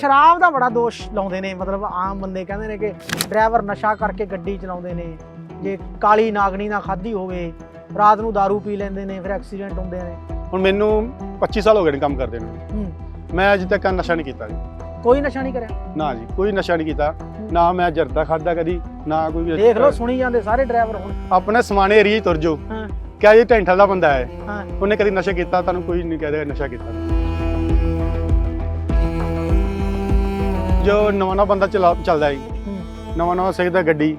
ਸ਼ਰਾਬ ਦਾ ਬੜਾ ਦੋਸ਼ ਲਾਉਂਦੇ ਨੇ ਮਤਲਬ ਆਮ ਬੰਦੇ ਕਹਿੰਦੇ ਨੇ ਕਿ ਡਰਾਈਵਰ ਨਸ਼ਾ ਕਰਕੇ ਗੱਡੀ ਚਲਾਉਂਦੇ ਨੇ ਜੇ ਕਾਲੀ ਨਾਗਣੀ ਨਾ ਖਾਧੀ ਹੋਵੇ ਰਾਤ ਨੂੰ दारू ਪੀ ਲੈਂਦੇ ਨੇ ਫਿਰ ਐਕਸੀਡੈਂਟ ਹੁੰਦੇ ਨੇ। ਹੁਣ ਮੈਨੂੰ 25 ਸਾਲ ਹੋ ਗਏ ਨੇ ਕੰਮ ਕਰਦੇ ਨੂੰ। ਮੈਂ ਅਜੇ ਤੱਕ ਨਸ਼ਾ ਨਹੀਂ ਕੀਤਾ ਜੀ। ਕੋਈ ਨਸ਼ਾ ਨਹੀਂ ਕਰਿਆ? ਨਾ ਜੀ ਕੋਈ ਨਸ਼ਾ ਨਹੀਂ ਕੀਤਾ। ਨਾ ਮੈਂ ਜਰਦਾ ਖਾਦਾ ਕਦੀ ਨਾ ਕੋਈ ਦੇਖ ਲਓ ਸੁਣੀ ਜਾਂਦੇ ਸਾਰੇ ਡਰਾਈਵਰ ਹੁਣ। ਆਪਣੇ ਸਮਾਨੇ ਏਰੀਏ ਤੁਰ ਜਾਓ। ਹਾਂ। ਕਿਆ ਇਹ ਟੈਂਠਲ ਦਾ ਬੰਦਾ ਹੈ। ਹਾਂ। ਉਹਨੇ ਕਦੀ ਨਸ਼ਾ ਕੀਤਾ? ਤੁਹਾਨੂੰ ਕੋਈ ਨਹੀਂ ਕਹੇਗਾ ਨਸ਼ਾ ਕੀਤਾ। ਜੋ ਨਵਾਂ ਨਵਾਂ ਬੰਦਾ ਚਲਾ ਚੱਲਦਾ ਹੈ। ਨਵਾਂ ਨਵਾਂ ਸਿੱਖਦਾ ਗੱਡੀ।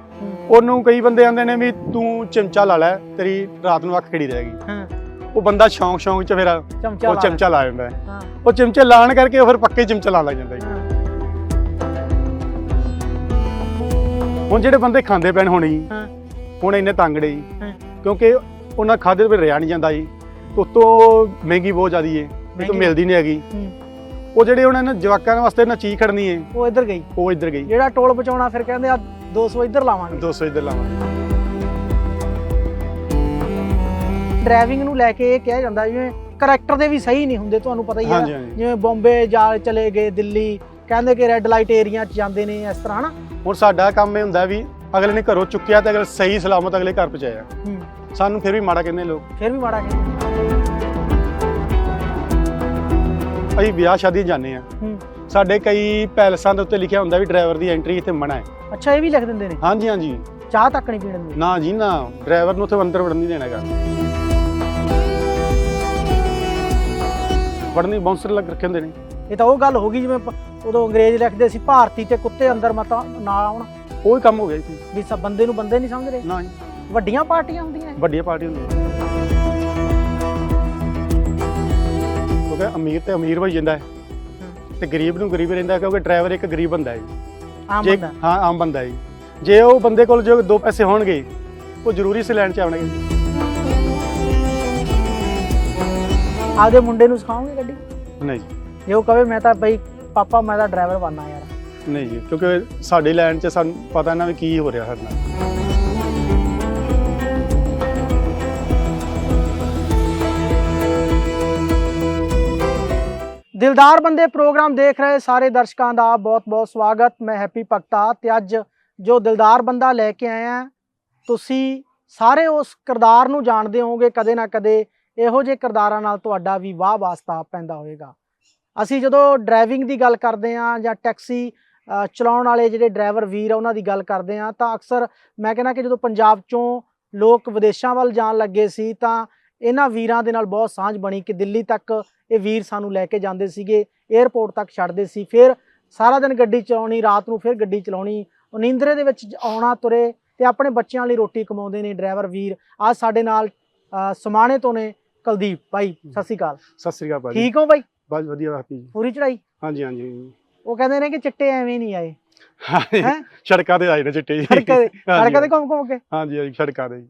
ਉਹਨੂੰ ਕਈ ਬੰਦੇ ਆਂਦੇ ਨੇ ਵੀ ਤੂੰ ਚਮਚਾ ਲਾ ਲੈ ਤੇਰੀ ਰਾਤ ਨੂੰ ਅੱਖ ਖੜੀ ਰਹੇਗੀ ਹਾਂ। ਉਹ ਬੰਦਾ ਸ਼ੌਂਕ ਸ਼ੌਂਕ 'ਚ ਫਿਰ ਚਮਚਾ ਉਹ ਲਾ ਚਮਚਾ ਲਾ ਜਾਂਦਾ। ਹੈ। ਲੈ। ਹਾਂ ਉਹ ਚਮਚੇ ਲਾਣ ਕਰਕੇ ਉਹ ਫਿਰ ਪੱਕੇ ਚਮਚਾ ਲਾਣ ਲੱਗ ਜਾਂਦਾ ਹੈ। ਹੁਣ ਜਿਹੜੇ ਬੰਦੇ ਖਾਂਦੇ ਪੈਣ ਹੋਣੀ ਹਾਂ। ਹੁਣ ਇੰਨੇ ਤੰਗੜੇ ਜੀ। ਹਾਂ। ਕਿਉਂਕਿ ਉਹਨਾਂ ਖਾਦੇ ਤੇ ਰਿਆ ਨਹੀਂ ਜਾਂਦਾ ਜੀ। ਉਤੋਂ ਮਹਿੰਗੀ ਬਹੁਤ ਜ਼ਿਆਦੀ ਏ ਇਹ ਤੋਂ ਮਹਿੰਗੀ ਮਿਲਦੀ ਨਹੀਂ ਹੈਗੀ। ਹੂੰ, ਉਹ ਜਿਹੜੇ ਉਹਨਾਂ ਨੇ ਜਵਾਕਾਂ ਵਾਸਤੇ ਨਾ ਚੀਜ਼ ਖੜਨੀ ਏ ਉਹ ਇੱਧਰ ਗਈ। ਉਹ ਇੱਧਰ ਗਈ। ਜਿਹੜਾ ਟੋਲ ਬਚਾਉਣਾ ਫਿਰ ਕਹਿੰਦੇ ਆ 200 ਇੱਧਰ ਲਾਵਾਂਗੇ। 200 ਇੱਧਰ ਲਾਵਾਂਗੇ। ਡਰਾਈਵਿੰਗ ਨੂੰ ਲੈ ਕੇ ਇਹ ਕਿਹਾ ਜਾਂਦਾ ਜਿਵੇਂ ਕਰੈਕਟਰ ਦੇ ਵੀ ਸਹੀ ਨਹੀਂ ਹੁੰਦੇ ਤੁਹਾਨੂੰ ਪਤਾ ਹੀ ਹੈ ਹਾਂਜੀ ਹਾਂਜੀ। ਜਿਵੇਂ ਬੰਬੇ ਜਾ ਚਲੇ ਗਏ ਦਿੱਲੀ ਕਹਿੰਦੇ ਕਿ ਰੈੱਡ ਲਾਈਟ ਏਰੀਆ 'ਚ ਜਾਂਦੇ ਨੇ ਇਸ ਤਰ੍ਹਾਂ ਹਨਾ? ਹੁਣ ਸਾਡਾ ਕੰਮ ਇਹ ਹੁੰਦਾ ਵੀ ਅਗਲੇ ਨੇ ਘਰੋਂ ਚੁੱਕਿਆ ਤੇ ਅਗਲੇ ਸਹੀ ਸਲਾਮਤ ਅਗਲੇ ਘਰ ਪਹੁੰਚਾਇਆ। ਹੂੰ। ਸਾਨੂੰ ਫਿਰ ਵੀ ਮਾੜਾ ਕਹਿੰਦੇ ਲੋਕ। ਫਿਰ ਵੀ ਮਾੜਾ ਕਹਿੰਦੇ ਅਸੀਂ ਵਿਆਹ ਸ਼ਾਦੀ ਜਾਂਦੇ ਆ ਹੂੰ। ਸਾਡੇ ਕਈ ਪੈਲਸਾਂ ਦੇ ਉੱਤੇ ਲਿਖਿਆ ਹੁੰਦਾ ਵੀ ਡਰਾਈਵਰ ਦੀ ਐਂਟਰੀ ਇੱਥੇ ਮਨਾ ਹੈ। ਅੱਛਾ ਇਹ ਵੀ ਲਿਖ ਦਿੰਦੇ ਨੇ? ਹਾਂਜੀ ਹਾਂਜੀ। ਚਾਹ ਤੱਕ ਨਹੀਂ ਪੀਣ ਦਿੰਦੇ? ਨਾ ਜੀ ਨਾ। ਡਰਾਈਵਰ ਨੂੰ ਉੱਥੇ ਅੰਦਰ ਵੜਨ ਨਹੀਂ ਦੇਣਾਗਾ ਵੜਨੀ ਬਾਉਂਸਰ ਲੱਗ ਰੱਖੇ ਹੁੰਦੇ ਨੇ। ਇਹ ਤਾਂ ਉਹ ਗੱਲ ਹੋ ਗਈ ਜਿਵੇਂ ਉਦੋਂ ਅੰਗਰੇਜ਼ ਲਿਖਦੇ ਸੀ ਭਾਰਤੀ ਤੇ ਕੁੱਤੇ ਅੰਦਰ ਮਤਾ ਨਾਲ ਆਉਣ। ਉਹ ਹੀ ਕੰਮ ਹੋ ਗਿਆ ਜੀ ਵੀ ਸਭ ਬੰਦੇ ਨੂੰ ਬੰਦੇ ਨਹੀਂ ਸਮਝਦੇ। ਨਾ ਜੀ। ਵੱਡੀਆਂ ਪਾਰਟੀਆਂ ਹੁੰਦੀਆਂ। ਵੱਡੀਆਂ ਪਾਰਟੀ ਹੁੰਦੀਆਂ। ਕਿਉਂਕਿ ਅਮੀਰ ਤੇ ਅਮੀਰ ਹੋ ਜਾਂਦਾ ਹੈ। ਤੇ ਗਰੀਬ ਨੂੰ ਗਰੀਬ ਰਹਿੰਦਾ ਕਿਉਂਕਿ ਡਰਾਈਵਰ ਇੱਕ ਗਰੀਬ ਬੰਦਾ ਹੈ। ਆਮ ਜੇ ਬੰਦਾ ਹਾਂ। ਆਮ ਬੰਦਾ ਹੈ ਜੀ। ਉਹ ਬੰਦੇ ਕੋਲ ਜੋ ਦੋ ਪੈਸੇ ਹੋਣਗੇ ਉਹ ਜ਼ਰੂਰੀ ਸੇ ਲੈਣ ਚ ਆਉਣਗੇ। ਆਪਦੇ ਮੁੰਡੇ ਨੂੰ ਸਿਖਾਓਗੇ ਗੱਡੀ? ਨਹੀਂ ਜੇ। ਉਹ ਕਵੇ ਮੈਂ ਤਾਂ ਬਈ ਪਾਪਾ ਮੈਂ ਤਾਂ ਡਰਾਈਵਰ ਬਣਨਾ ਯਾਰ। ਨਹੀਂ ਜੀ ਕਿਉਂਕਿ ਸਾਡੀ ਲਾਈਨ 'ਚ ਸਾਨੂੰ ਪਤਾ ਨਾ ਵੀ ਕੀ ਹੋ ਰਿਹਾ ਸਾਡੇ ਨਾਲ। ਦਿਲਦਾਰ ਬੰਦੇ ਪ੍ਰੋਗਰਾਮ ਦੇਖ ਰਹੇ ਸਾਰੇ ਦਰਸ਼ਕਾਂ ਦਾ ਬਹੁਤ-ਬਹੁਤ ਸਵਾਗਤ। ਮੈਂ ਹੈਪੀ ਭਗਤਾ ਤੇ ਅੱਜ ਜੋ ਦਿਲਦਾਰ ਬੰਦਾ ਲੈ ਕੇ ਆਇਆ, ਤੁਸੀਂ ਸਾਰੇ ਉਸ ਕਿਰਦਾਰ ਨੂੰ ਜਾਣਦੇ ਹੋਵੋਗੇ, ਕਦੇ ਨਾ ਕਦੇ ਇਹੋ ਜਿਹੇ ਕਿਰਦਾਰਾਂ ਨਾਲ ਤੁਹਾਡਾ ਵੀ ਵਾਹ ਵਾਸਤਾ ਪੈਂਦਾ ਹੋਵੇਗਾ। ਅਸੀਂ ਜਦੋਂ ਡਰਾਈਵਿੰਗ ਦੀ ਗੱਲ ਕਰਦੇ ਹਾਂ ਜਾਂ ਟੈਕਸੀ ਚਲਾਉਣ ਵਾਲੇ ਜਿਹੜੇ ਡਰਾਈਵਰ ਵੀਰ ਆ, ਉਹਨਾਂ ਦੀ ਗੱਲ ਕਰਦੇ ਹਾਂ, ਤਾਂ ਅਕਸਰ ਮੈਂ ਕਹਿੰਦਾ ਕਿ ਜਦੋਂ ਪੰਜਾਬ ਚੋਂ ਲੋਕ ਵਿਦੇਸ਼ਾਂ ਵੱਲ ਜਾਣ ਲੱਗੇ ਸੀ, ਤਾਂ ਇਹਨਾਂ ਵੀਰਾਂ ਦੇ ਨਾਲ ਬਹੁਤ ਸਾਂਝ ਬਣੀ ਕਿ ਦਿੱਲੀ ਤੱਕ ਇਹ ਵੀਰ ਸਾਨੂੰ ਲੈ ਕੇ ਜਾਂਦੇ ਸੀਗੇ 에ਅਰਪੋਰਟ ਤੱਕ ਛੱਡਦੇ ਸੀ ਫਿਰ ਸਾਰਾ ਦਿਨ ਗੱਡੀ ਚਲਾਉਣੀ ਰਾਤ ਨੂੰ ਫਿਰ ਗੱਡੀ ਚਲਾਉਣੀ ਨੀਂਦਰੇ ਦੇ ਵਿੱਚ ਆਉਣਾ ਤੁਰੇ ਤੇ ਆਪਣੇ ਬੱਚਿਆਂ ਲਈ ਰੋਟੀ ਕਮਾਉਂਦੇ ਨੇ ਡਰਾਈਵਰ ਵੀਰ। ਅੱਜ ਸਾਡੇ ਨਾਲ ਸਮਾਣੇ ਤੋਂ ਨੇ ਕੁਲਦੀਪ ਭਾਈ ਸਤਿ ਸ਼੍ਰੀ ਅਕਾਲ। ਸਤਿ ਸ੍ਰੀ ਅਕਾਲ ਠੀਕ ਹੋ ਭਾਈ ਬਸ ਵਧੀਆ ਹਾਪੀ ਜੀ। ਪੂਰੀ ਚੜਾਈ ਹਾਂਜੀ ਹਾਂਜੀ। ਉਹ ਕਹਿੰਦੇ ਨੇ ਕਿ ਚਿੱਟੇ ਐਵੇਂ ਨਹੀਂ ਆਏ। ਹੈ? ਸੜਕਾਂ ਤੇ ਆਏ ਨੇ ਚਿੱਟੇ ਜੀ। ਸੜਕਾਂ ਸੜਕਾਂ ਤੇ ਘੁੰਮ ਘੁੰਮ ਕੇ? ਹਾਂਜੀ ਹਾਂਜੀ ਸੜਕਾਂ ਤੇ ਜੀ।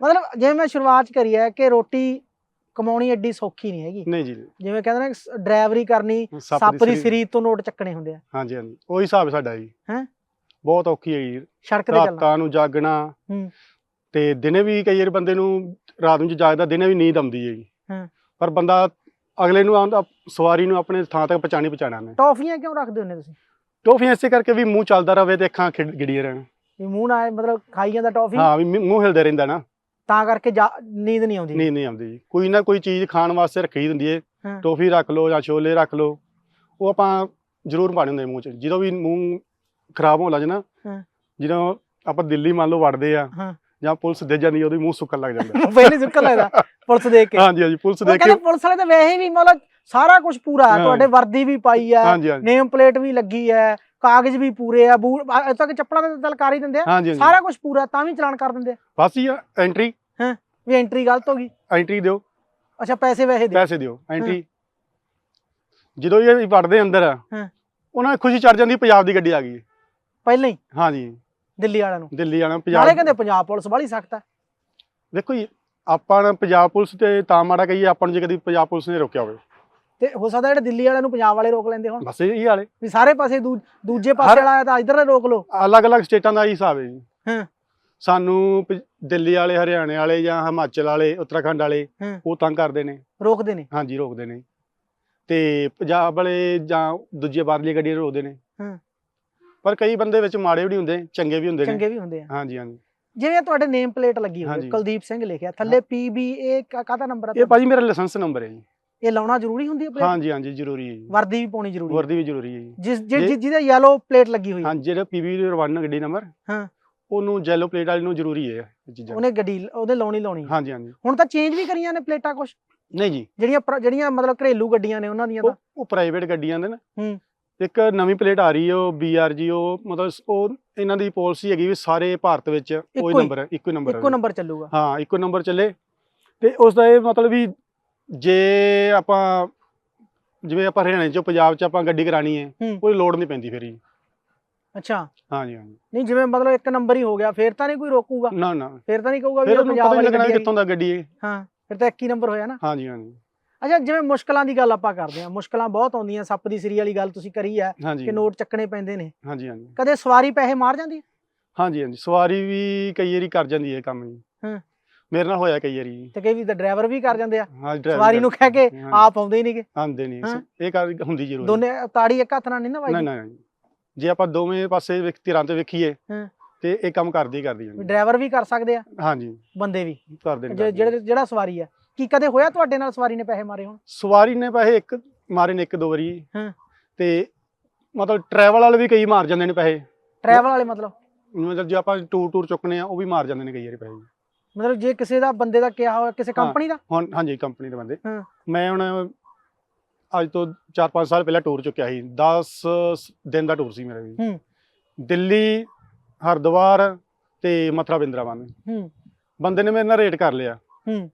ਮਤਲਬ ਜਿਵੇਂ ਮੈਂ ਸ਼ੁਰੂਆਤ ਕਰੀ ਹੈ ਕਿ ਰੋਟੀ ਕਮਾਉਣੀ ਐਡੀ ਸੌਖੀ ਨਹੀਂ ਹੈਗੀ। ਨਹੀਂ ਜੀ। ਜਿਵੇਂ ਕਹਿੰਦੇ ਨੇ ਡਰਾਈਵਰੀ ਕਰਨੀ ਸੱਪ ਦੀ ਸਰੀਰ। ਤੋਂ ਨੋਟ ਚੱਕਣੇ ਹੁੰਦੇ ਆ। ਹਾਂਜੀ ਹਾਂਜੀ। ਉਹੀ ਹਿਸਾਬ ਸਾਡਾ ਜੀ। ਹੈਂ? ਬਹੁਤ ਔਖੀ ਹੈ ਜੀ। ਸੜਕ ਤੇ ਚੱਲਣਾ ਰਾਤਾਂ ਨੂੰ ਜਾਗਣਾ। ਹੂੰ। ਤੇ ਦਿਨੇ ਵੀ ਕਈ ਵਾਰ ਬੰਦੇ ਨੂੰ ਰਾਤ ਨੂੰ ਜਾਗਦਾ ਦਿਨੇ ਵੀ ਨੀਂਦ ਆਉਂਦੀ ਹੈ ਜੀ। ਹਾਂ। ਪਰ ਬੰਦਾ ਅਗਲੇ ਨੂੰ ਆਉਂਦਾ ਸਵਾਰੀ ਨੂੰ ਆਪਣੇ ਥਾਂ ਤੱਕ ਪਹੁੰਚਾਣੀ ਪਹੁੰਚਾਣਾ ਨੇ ਟੌਫੀਆਂ ਕਿਉਂ ਰੱਖਦੇ ਹੁੰਦੇ ਤੁਸੀਂ? ਟੋਫੀਆਂ ਇਸੇ ਕਰਕੇ ਵੀ ਮੂੰਹ ਚੱਲਦਾ ਰਵੇ ਤੇ ਅੱਖਾਂ ਖਿੜ- ਗਿੜੀਆਂ ਰਹਿਣ। ਵੀ ਮੂੰਹ ਨਾਲ ਮਤਲਬ ਖਾਈ ਜਾਂਦਾ ਟੌਫੀ? ਹਾਂ ਵੀ ਮੂੰਹ ਹਿਲਦਾ ਰਹਿੰਦਾ ਨਾ। ਤਾਂ ਕਰਕੇ ਨੀਂਦ ਨਹੀਂ ਆਉਂਦੀ। ਨੀਂਦ ਨਹੀਂ ਆਉਂਦੀ ਜੀ। ਕੋਈ ਨਾ ਕੋਈ ਚੀਜ਼ ਖਾਣ ਵਾਸਤੇ ਰੱਖੀ ਹੁੰਦੀ ਏ। ਹਾਂ। ਟੋਫੀ ਰੱਖ ਲਓ ਜਾਂ ਛੋਲੇ ਰੱਖ ਲਓ। ਉਹ ਆਪਾਂ ਜ਼ਰੂਰ ਪਾਣੇ ਹੁੰਦੇ ਮੂੰਹ 'ਚ। ਜਦੋਂ ਵੀ ਮੂੰਹ ਖਰਾਬ ਹੋਣ ਲੱਗ ਜਾਣਾ ਹਾਂ। ਜਦੋਂ ਆਪਾਂ ਦਿੱਲੀ ਮੰਨ ਲਓ ਵੜਦੇ ਆ ਹਾਂ। ਜਾਂ ਪੁਲਿਸ ਦੇ ਜਾਂਦੀ ਉਹਦੀ ਮੂੰਹ ਸੁੱਕਣ ਲੱਗ ਜਾਂਦਾ। ਪਹਿਲੇ ਸੁੱਕਣ ਲੱਗਦਾ। ਪੁਲਿਸ ਦੇਖ ਕੇ। ਹਾਂਜੀ ਹਾਂਜੀ ਪੁਲਿਸ ਉਹ ਦੇਖ ਕਹਿੰਦੇ ਕੇ। ਪੁਲਿਸ ਵਾਲੇ ਤਾਂ ਵੈਸੇ ਵੀ ਮਤਲਬ ਸਾਰਾ ਕੁਝ ਪੂਰਾ ਹੈ ਹਾਂ। ਤੁਹਾਡੇ ਵਰਦੀ ਵੀ ਪਾਈ ਹੈ ਨੇਮ ਪਲੇਟ ਵੀ ਲੱਗੀ ਹੈ ਕਾਗਜ਼ ਵੀ ਪੂਰੇ ਆ ਬੂਟ ਤੱਕ ਚੱਪਲਾਂ ਤੇ ਤਾਂ ਕਰ ਹੀ ਦਿੰਦੇ ਆ। ਸਾਰਾ ਕੁਝ ਪੂਰਾ ਤਾਂ ਵੀ ਚਲਾਨ ਕਰ ਦਿੰਦੇ ਆ। ਬਸ ਹੀ ਐਂਟਰੀ ਵੀ ਐਂਟਰੀ ਗਲਤ ਹੋ ਗਈ। ਐਂਟਰੀ ਦਿਓ। ਅੱਛਾ ਪੈਸੇ ਵੈਸੇ ਦੇ ਪੈਸੇ ਦਿਓ ਐਂਟਰੀ ਜਦੋਂ ਇਹ ਵੜਦੇ ਅੰਦਰ ਹਾਂ। ਉਹਨਾਂ ਨੂੰ ਖੁਸ਼ੀ ਚੜ ਜਾਂਦੀ ਪੰਜਾਬ ਦੀ ਗੱਡੀ ਆ ਗਈ। ਪਹਿਲਾਂ ਹੀ? ਹਾਂਜੀ। ਦਿੱਲੀ ਵਾਲਿਆਂ ਨੂੰ? ਦਿੱਲੀ ਵਾਲਾ ਨਾਲੇ ਪੰਜਾਬ ਕਹਿੰਦੇ ਪੰਜਾਬ ਪੁਲਿਸ ਬੜੀ ਸਖਤ ਹੈ। ਦੇਖੋ ਜੀ ਆਪਾਂ ਪੰਜਾਬ ਪੁਲਿਸ ਤੇ ਤਾਂ ਮਾੜਾ ਕਹੀਏ ਆਪਾਂ ਨੂੰ ਜੇ ਕਦੀ ਪੰਜਾਬ ਪੁਲਿਸ ਨੇ ਰੋਕਿਆ ਹੋਵੇ। ਤੇ ਹੋ ਸਕਦਾ ਜਿਹੜੇ ਦਿੱਲੀ ਵਾਲਿਆਂ ਨੂੰ ਪੰਜਾਬ ਵਾਲੇ ਰੋਕ ਲੈਂਦੇ ਹੁਣ। ਬਸ ਇਹ ਵਾਲੇ ਵੀ ਸਾਰੇ ਪਾਸੇ ਦੂਜੇ ਪਾਸੇ ਵਾਲਾ ਆਇਆ ਤਾਂ ਇੱਧਰ ਰੋਕ ਲਓ। ਅਲੱਗ-ਅਲੱਗ ਸਟੇਟਾਂ ਦਾ ਹੀ ਹਿਸਾਬ ਹੈ ਜੀ। ਹਾਂ। ਸਾਨੂੰ ਦਿੱਲੀ ਵਾਲੇ ਹਰਿਆਣੇ ਵਾਲੇ ਜਾਂ ਹਿਮਾਚਲ ਵਾਲੇ ਉੱਤਰਾਖੰਡ ਵਾਲੇ। ਉਹ ਤੰਗ ਕਰਦੇ ਨੇ। ਰੋਕਦੇ ਨੇ। ਹਾਂਜੀ ਰੋਕਦੇ ਨੇ। ਤੇ ਪੰਜਾਬ ਵਾਲੇ ਜਾਂ ਦੂਜੇ ਬਾਹਰਲੀ ਗੱਡੀਆਂ ਰੋਕਦੇ ਨੇ। ਹਾਂ। ਪਰ ਕਈ ਬੰਦੇ ਵਿੱਚ ਮਾੜੇ ਵੀ ਹੁੰਦੇ ਚੰਗੇ ਵੀ ਹੁੰਦੇ ਨੇ। ਚੰਗੇ ਵੀ ਹੁੰਦੇ ਆ। ਹਾਂਜੀ ਹਾਂਜੀ। ਜਿਵੇਂ ਤੁਹਾਡੇ ਨੇਮ ਪਲੇਟ ਲੱਗੀ ਹੋਈ। ਕੁਲਦੀਪ ਸਿੰਘ ਲਿਖਿਆ ਥੱਲੇ ਪੀਬੀ ਇਹ ਕਾਹਦਾ ਨੰਬਰ ਹੈ ਇਹ ਭਾਜੀ ਮੇਰਾ ਲਾਇਸੈਂਸ ਨੰਬਰ ਹੈ ਜੀ। ਇਹ ਲਾਉਣਾ ਜ਼ਰੂਰੀ ਹੁੰਦੀ ਹੈ ਪਲੇਟ? ਹਾਂਜੀ ਹਾਂਜੀ ਜ਼ਰੂਰੀ ਹੈ ਜੀ। ਵਰਦੀ ਵੀ ਪਾਉਣੀ ਜ਼ਰੂਰੀ ਹੈ। ਵਰਦੀ ਵੀ ਜ਼ਰੂਰੀ ਹੈ ਜੀ। ਜਿਸ ਜਿ- ਜਿਹਦੇ ਯੈਲੋ ਪਲੇਟ ਲੱਗੀ ਹੋਈ ਹੈ। ਹਾਂ ਜਿਹੜਾ ਪੀਵੀ ਰਵਾਨਾ ਗੱਡੀ ਨੰਬਰ ਹਾਂ। ਉਹਨੂੰ ਜੈਲੋ ਪਲੇਟ ਵਾਲੀ ਨੂੰ ਜ਼ਰੂਰੀ ਹੈ ਇਹ ਚੀਜ਼ਾਂ। ਉਹਨੇ ਗੱਡੀ ਉਹਦੇ ਲਾਉਣੀ ਲਾਉਣੀ ਹੈ। ਹਾਂਜੀ ਹਾਂਜੀ। ਹੁਣ ਤਾਂ ਚੇਂਜ ਵੀ ਕਰੀਆਂ ਨੇ ਪਲੇਟਾਂ ਕੁਛ? ਨਹੀਂ ਜੀ। ਜਿਹੜੀਆਂ ਪ੍ਰ- ਜਿਹੜੀਆਂ ਮਤਲਬ ਘਰੇਲੂ ਗੱਡੀਆਂ ਨੇ ਉਹਨਾਂ ਦੀਆਂ ਤਾਂ? ਉਹ ਉਹ ਪ੍ਰਾਈਵੇਟ ਗੱਡੀਆਂ ਦੇ ਨਾ। ਹੂੰ। ਇੱਕ ਨਵੀਂ ਪਲੇਟ ਆ ਰਹੀ ਹੈ ਉਹ ਬੀਆਰਜੀ ਉਹ ਮਤਲਬ ਸ- ਉਹ ਇਹਨਾਂ ਦੀ ਪਾਲਿਸੀ ਹੈਗੀ ਵੀ ਸਾਰੇ ਭਾਰਤ ਵਿੱਚ ਇੱਕੋ ਉਹੀ ਹੀ। ਨੰਬਰ ਹੈ ਇੱਕੋ ਹੀ ਨੰਬਰ ਇੱਕੋ ਨੰਬਰ ਚੱਲੂਗਾ। ਹਾਂ ਇੱਕੋ ਨੰਬਰ ਚੱਲੇ। ਤੇ ਉਸ ਦਾ ਇਹ ਮਤਲਬ ਵੀ ਜੇ ਆਪਾਂ ਜਿਵੇਂ ਆਪਾਂ ਹਰਿਆਣੇ ਚੋਂ ਪੰਜਾਬ ਚ ਆਪਾਂ ਗੱਡੀ ਕਰਾਣੀ ਹੈ ਹੂੰ। ਕੋਈ ਲੋਡ ਨਹੀਂ ਪੈਂਦੀ ਫਿਰ ਜੀ। ਅੱਛਾ। ਹਾਂਜੀ ਹਾਂਜੀ। ਨਹੀਂ ਜਿਵੇਂ ਮਤਲਬ ਇੱਕ ਨੰਬਰ ਹੀ ਹੋ ਗਿਆ ਫੇਰ ਤਾਂ ਨਹੀਂ ਕੋਈ ਰੋਕੂਗਾ? ਨਾ ਨਾ। ਫੇਰ ਤਾਂ ਨਹੀਂ ਕਹੂਗਾ ਵੀ ਫਿਰ ਇਹ ਉਹਨੂੰ ਪੰਜਾਬ ਪਤਾ ਵਾਲੀ ਲੱਗਣਾ ਗੱਡੀ ਵੀ ਕਿੱਥੋਂ ਦਾ ਗੱਡੀ ਹੈ ਹਾਂ ਫਿਰ ਤਾਂ ਇੱਕ ਹੀ ਨੰਬਰ ਹੋਇਆ ਨਾ। ਹਾਂਜੀ ਹਾਂਜੀ। ਅੱਛਾ ਜਿਵੇਂ ਮੁਸ਼ਕਲਾਂ ਦੀ ਗੱਲ ਆਪਾਂ ਕਰਦੇ ਹਾਂ ਮੁਸ਼ਕਲਾਂ ਬਹੁਤ ਆਉਂਦੀਆਂ ਸੱਪ ਦੀ ਸਰੀ ਵਾਲੀ ਗੱਲ ਤੁਸੀਂ ਕਰੀ ਹੈ ਹਾਂਜੀ। ਕਿ ਨੋਟ ਚੱਕਣੇ ਪੈਂਦੇ ਨੇ। ਹਾਂਜੀ ਹਾਂਜੀ। ਕਦੇ ਸਵਾਰੀ ਪੈਸੇ ਮਾਰ ਜਾਂਦੀ ਹੈ ਹਾਂਜੀ ਹਾਂਜੀ। ਸਵਾਰੀ ਵੀ ਕਈ ਵਾਰੀ ਕਰ ਜਾਂਦੀ ਹੈ ਕੰਮ ਜੀ। ਹਾਂ। ਮੇਰੇ ਨਾਲ ਹੋਇਆ ਕਈ ਵਾਰੀ। ਜੀ ਤੇ ਕਈ ਵੀ ਤਾਂ ਡਰਾਈਵਰ ਵੀ ਕਰ ਜਾਂਦੇ ਆ। ਹਾਂ ਸਵਾਰੀ ਨੂੰ ਕਹਿ ਕੇ ਹਾਂ। ਆਪ ਆਉਂਦੇ ਹੀ ਨਹੀਂਗੇ ਆਉਂਦੇ ਨਹੀਂ ਹਾਂ। ਇਹ ਕਰ ਹੁੰਦੀ ਜ਼ਰੂਰ ਦੋਨੇ ਤਾੜੀ ਇੱਕ ਹੱਥ ਨਾਲ ਨਹੀਂ ਨਾ ਨਹੀਂ ਵਾਈ ਨਹੀਂ ਜੇ। ਆਪਾਂ ਦੋਵੇਂ ਪਾਸੇ ਵੇਖ ਧਿਰਾਂ ਤੇ ਵੇਖੀਏ ਹਾਂ। ਤੇ ਇਹ ਕੰਮ ਕਰਦੀ ਕਰਦੀ ਜਾਂਦੀ ਡਰਾਈਵਰ ਵੀ ਕਰ ਸਕਦੇ ਆ? ਹਾਂਜੀ ਬੰਦੇ ਵੀ। ਕਰਦੇ ਨੇ ਜੇ- ਕਰਦੇ ਨੇ। ਜਿਹੜੇ ਜਿਹੜਾ ਸਵਾਰੀ ਆ। ਕੀ ਕਦੇ ਹੋਇਆ ਤੁਹਾਡੇ ਨਾਲ ਸਵਾਰੀ ਨੇ ਪੈਸੇ ਮਾਰੇ ਹੋਣ? ਸਵਾਰੀ ਨੇ ਪੈਸੇ ਇੱਕ ਮਾਰੇ ਨੇ ਇੱਕ ਦੋ ਵਾਰੀ। ਹਾਂ। ਤੇ ਮਤਲਬ ਟਰੈਵਲ ਵਾਲੇ ਵੀ ਕਈ ਮਾਰ ਜਾਂਦੇ ਨੇ ਪੈਸੇ। ਟਰੈਵਲ ਵਾਲੇ ਮਤਲਬ? ਮਤਲਬ ਜੇ ਆਪਾਂ ਟੂਰ ਟੂਰ ਚੁੱਕਨੇ ਆ ਉਹ ਵੀ ਮਾਰ ਜਾਂਦੇ ਨੇ ਕਈ ਵਾਰੀ ਪੈਸੇ। ਮਤਲਬ ਜੇ ਕਿਸੇ ਦਾ ਬੰਦੇ ਦਾ ਕਿਹਾ ਹੋਇਆ ਕਿਸੇ। ਕੰਪਨੀ ਦਾ? ਹੁਣ ਹਾਂਜੀ ਕੰਪਨੀ ਦੇ ਬੰਦੇ। ਹਾਂ। ਮੈਂ ਹੁਣ ਅੱਜ ਤੋਂ 4-5 ਸਾਲ ਪਹਿਲਾਂ ਟੂਰ ਚੁੱਕਿਆ ਸੀ। 10 ਦਿਨ ਦਾ ਟੂਰ ਸੀ ਮੇਰਾ ਵੀ। ਹੂੰ। ਦਿੱਲੀ ਹਰਿਦੁਆਰ ਤੇ ਮਥੁਰਾ ਬਿੰਦਰਾਵਨ ਹੂੰ। ਬੰਦੇ ਨੇ ਮੇਰੇ ਨਾਲ ਰੇਟ ਕਰ ਲਿਆ। ਹੂੰ।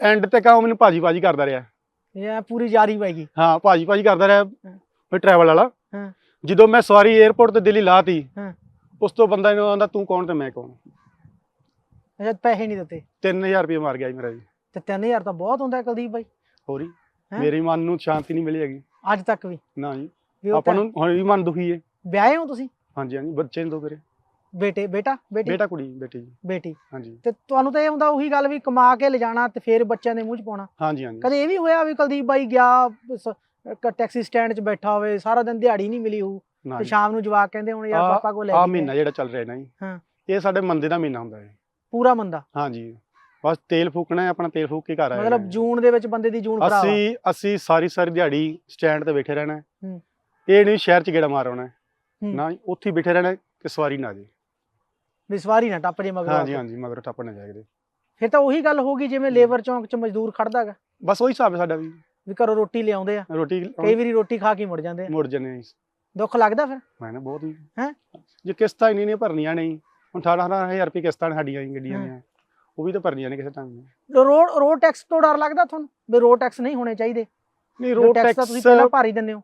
ਐਂਡ ਤੇ ਕਹਾਂ ਮੈਨੂੰ ਭਾਜੀ ਭਾਜੀ ਕਰਦਾ ਰਿਹਾ। ਇਹ ਪੂਰੀ ਜਾਰੀ ਪੈਗੀ ਹਾਂ ਭਾਜੀ ਭਾਜੀ ਕਰਦਾ ਰਿਹਾ ਫਿਰ ਟਰੈਵਲ ਵਾਲਾ। ਹਾਂ। ਜਦੋਂ ਮੈਂ ਸਵਾਰੀ 에어ਪੋਰਟ ਤੇ ਦਿੱਲੀ ਲਾਤੀ ਹਾਂ। ਉਸ ਤੋਂ ਬੰਦਾ ਇਹਨੂੰ ਆਂਦਾ ਤੂੰ ਕੌਣ ਤੇ ਮੈਂ ਕੌਣ? ਅੱਛਾ ਪੈਸੇ ਨਹੀਂ ਦਿੱਤੇ। 3000 ਰੁਪਏ ਮਾਰ ਗਿਆ ਜੀ ਮੇਰਾ ਜੀ। ਤੇ 3000 ਤਾਂ ਬਹੁਤ ਹੁੰਦਾ ਹੈ ਕੁਲਦੀਪ ਬਾਈ। ਹੋਰੀ ਹੈਂ? ਮੇਰੀ ਮਨ ਨੂੰ ਸ਼ਾਂਤੀ ਨਹੀਂ ਮਿਲੀ ਹੈਗੀ। ਅੱਜ ਤੱਕ ਵੀ। ਨਾ ਜੀ ਵੀ ਉਹ ਆਪਾਂ ਤਾਂ- ਨੂੰ ਹੁਣ ਵੀ ਮਨ ਦੁਖੀ ਹੈ। ਵਿਆਹੇ ਹੋ ਤੁਸੀਂ? ਹਾਂਜੀ ਹਾਂਜੀ ਬੱਚੇ ਨੇ ਦੋ ਮੇਰੇ। ਬੇਟੇ ਬੇਟਾ ਬੇਟੀ? ਬੇਟਾ ਕੁੜੀ ਬੇਟੀ ਜੀ। ਬੇਟੀ। ਹਾਂਜੀ। ਤੇ ਤੁਹਾਨੂੰ ਤਾਂ ਇਹ ਹੁੰਦਾ ਉਹੀ ਗੱਲ ਵੀ ਕਮਾ ਕੇ ਲਿਜਾਣਾ ਤੇ ਫਿਰ ਬੱਚਿਆਂ ਦੇ ਮੂੰਹ 'ਚ ਪਾਉਣਾ। ਹਾਂਜੀ ਹਾਂਜੀ। ਕਦੇ ਇਹ ਵੀ ਹੋਇਆ ਵੀ ਕੁਲਦੀਪ ਬਾਈ ਗਿਆ ਸ- ਕ- ਟੈਕਸੀ ਸਟੈਂਡ 'ਚ ਬੈਠਾ ਹੋਵੇ ਸਾਰਾ ਦਿਨ ਦਿਹਾੜੀ ਨਹੀਂ ਮਿਲੀ ਹੋਊ। ਨਾ ਤੇ ਜੀ। ਸ਼ਾਮ ਨੂੰ ਜਵਾਕ ਕਹਿੰਦੇ ਹੁਣ ਯਾਰ ਆਹ- ਪਾਪਾ ਕੋਲ ਲੈ ਆਹ ਕੇ ਮਹੀਨਾ ਜਿਹੜਾ ਚੱਲ ਰਿਹਾ ਨਾ ਜੀ। ਹਾਂ। ਇਹ ਸਾਡੇ ਮੰਦੇ ਦਾ ਮਹੀਨਾ ਹੁੰਦਾ ਹੈ ਪੂਰਾ ਮੰਦਾ। ਹਾਂਜੀ। ਬਸ ਤੇਲ ਫੂਕਣਾ ਹੈ ਆਪਣਾ ਤੇਲ ਫੂਕ ਕੇ ਘਰ ਆਏ ਮਤਲਬ ਜੂਨ ਦੇ ਵਿੱਚ ਬੰਦੇ ਦੀ ਜੂਨ ਖਰਾਬ ਅਸੀਂ ਅਸੀਂ ਸਾਰੀ ਸਾਰੀ ਦਿਹਾੜੀ ਸਟੈਂਡ ਤੇ ਬੈਠੇ ਰਹਿਣਾ ਹੈ। ਹੂੰ। ਇਹ ਨਹੀਂ ਸ਼ਹਿਰ ਚ ਗੇੜਾ ਮਾਰ ਆਉਣਾ ਹੈ। ਹੂੰ। ਨਾ ਉੱਥੇ ਹੀ ਬੈਠੇ ਰਹਿਣਾ ਹੈ ਕਿ ਸਵਾਰੀ ਨਾ ਜੇ ਵੀ ਸਵਾਰੀ ਨਾ ਟੱਪ ਜੇ ਮਗਰ। ਹਾਂਜੀ ਹਾਂਜੀ ਮਗਰ ਟੱਪ ਨਾ ਜਾਏ ਫਿਰ ਤਾਂ ਉਹੀ ਗੱਲ ਹੋਗੀ ਜਿਵੇਂ ਲੇਬਰ ਚੌਂਕ 'ਚ ਮਜ਼ਦੂਰ ਖੜਦਾ ਗਾ। ਬਸ ਉਹੀ ਹਿਸਾਬ ਹੈ ਸਾਡਾ ਵੀ। ਵੀ ਘਰੋਂ ਰੋਟੀ ਲਿਆਉਂਦੇ ਆ। ਰੋਟੀ ਕਈ ਵਾਰੀ ਰੋਟੀ ਖਾ ਕੇ ਹੀ ਮੁੜ ਜਾਂਦੇ ਆ। ਮੁੜ ਜਨੇ ਦੁੱਖ ਲੱਗਦਾ ਫਿਰ? ਮੈਂ ਨਾ ਬਹੁਤ ਹੀ। ਹੈਂ? ਜੇ ਕਿਸ਼ਤਾਂ ਹੀ ਨਹੀਂ ਭਰਨੀਆਂ ਨਹੀਂ ਹੁਣ 18000 ਰੁਪਏ ਕਿਸ਼ਤਾਂ ਸਾਡੀਆਂ ਹੀ ਗੱਡੀਆਂ। ਦੀਆਂ ਉਹ ਵੀ ਤਾਂ ਭਰਨੀਆਂ ਨੇ ਕਿਸੇ ਟਾਈਮ ਰੋਡ ਰੋਡ ਟੈਕਸ ਤੋਂ ਡਰ ਲੱਗਦਾ ਤੁਹਾਨੂੰ ਵੀ ਰੋਡ ਟੈਕਸ ਨਹੀਂ ਹੋਣੇ ਚਾਹੀਦੇ ਨਹੀਂ ਰੋਡ ਟੈਕਸ ਤਾਂ ਤੁਸੀਂ ਪਹਿਲਾਂ ਭਰ ਦਿੰਦੇ ਹੋ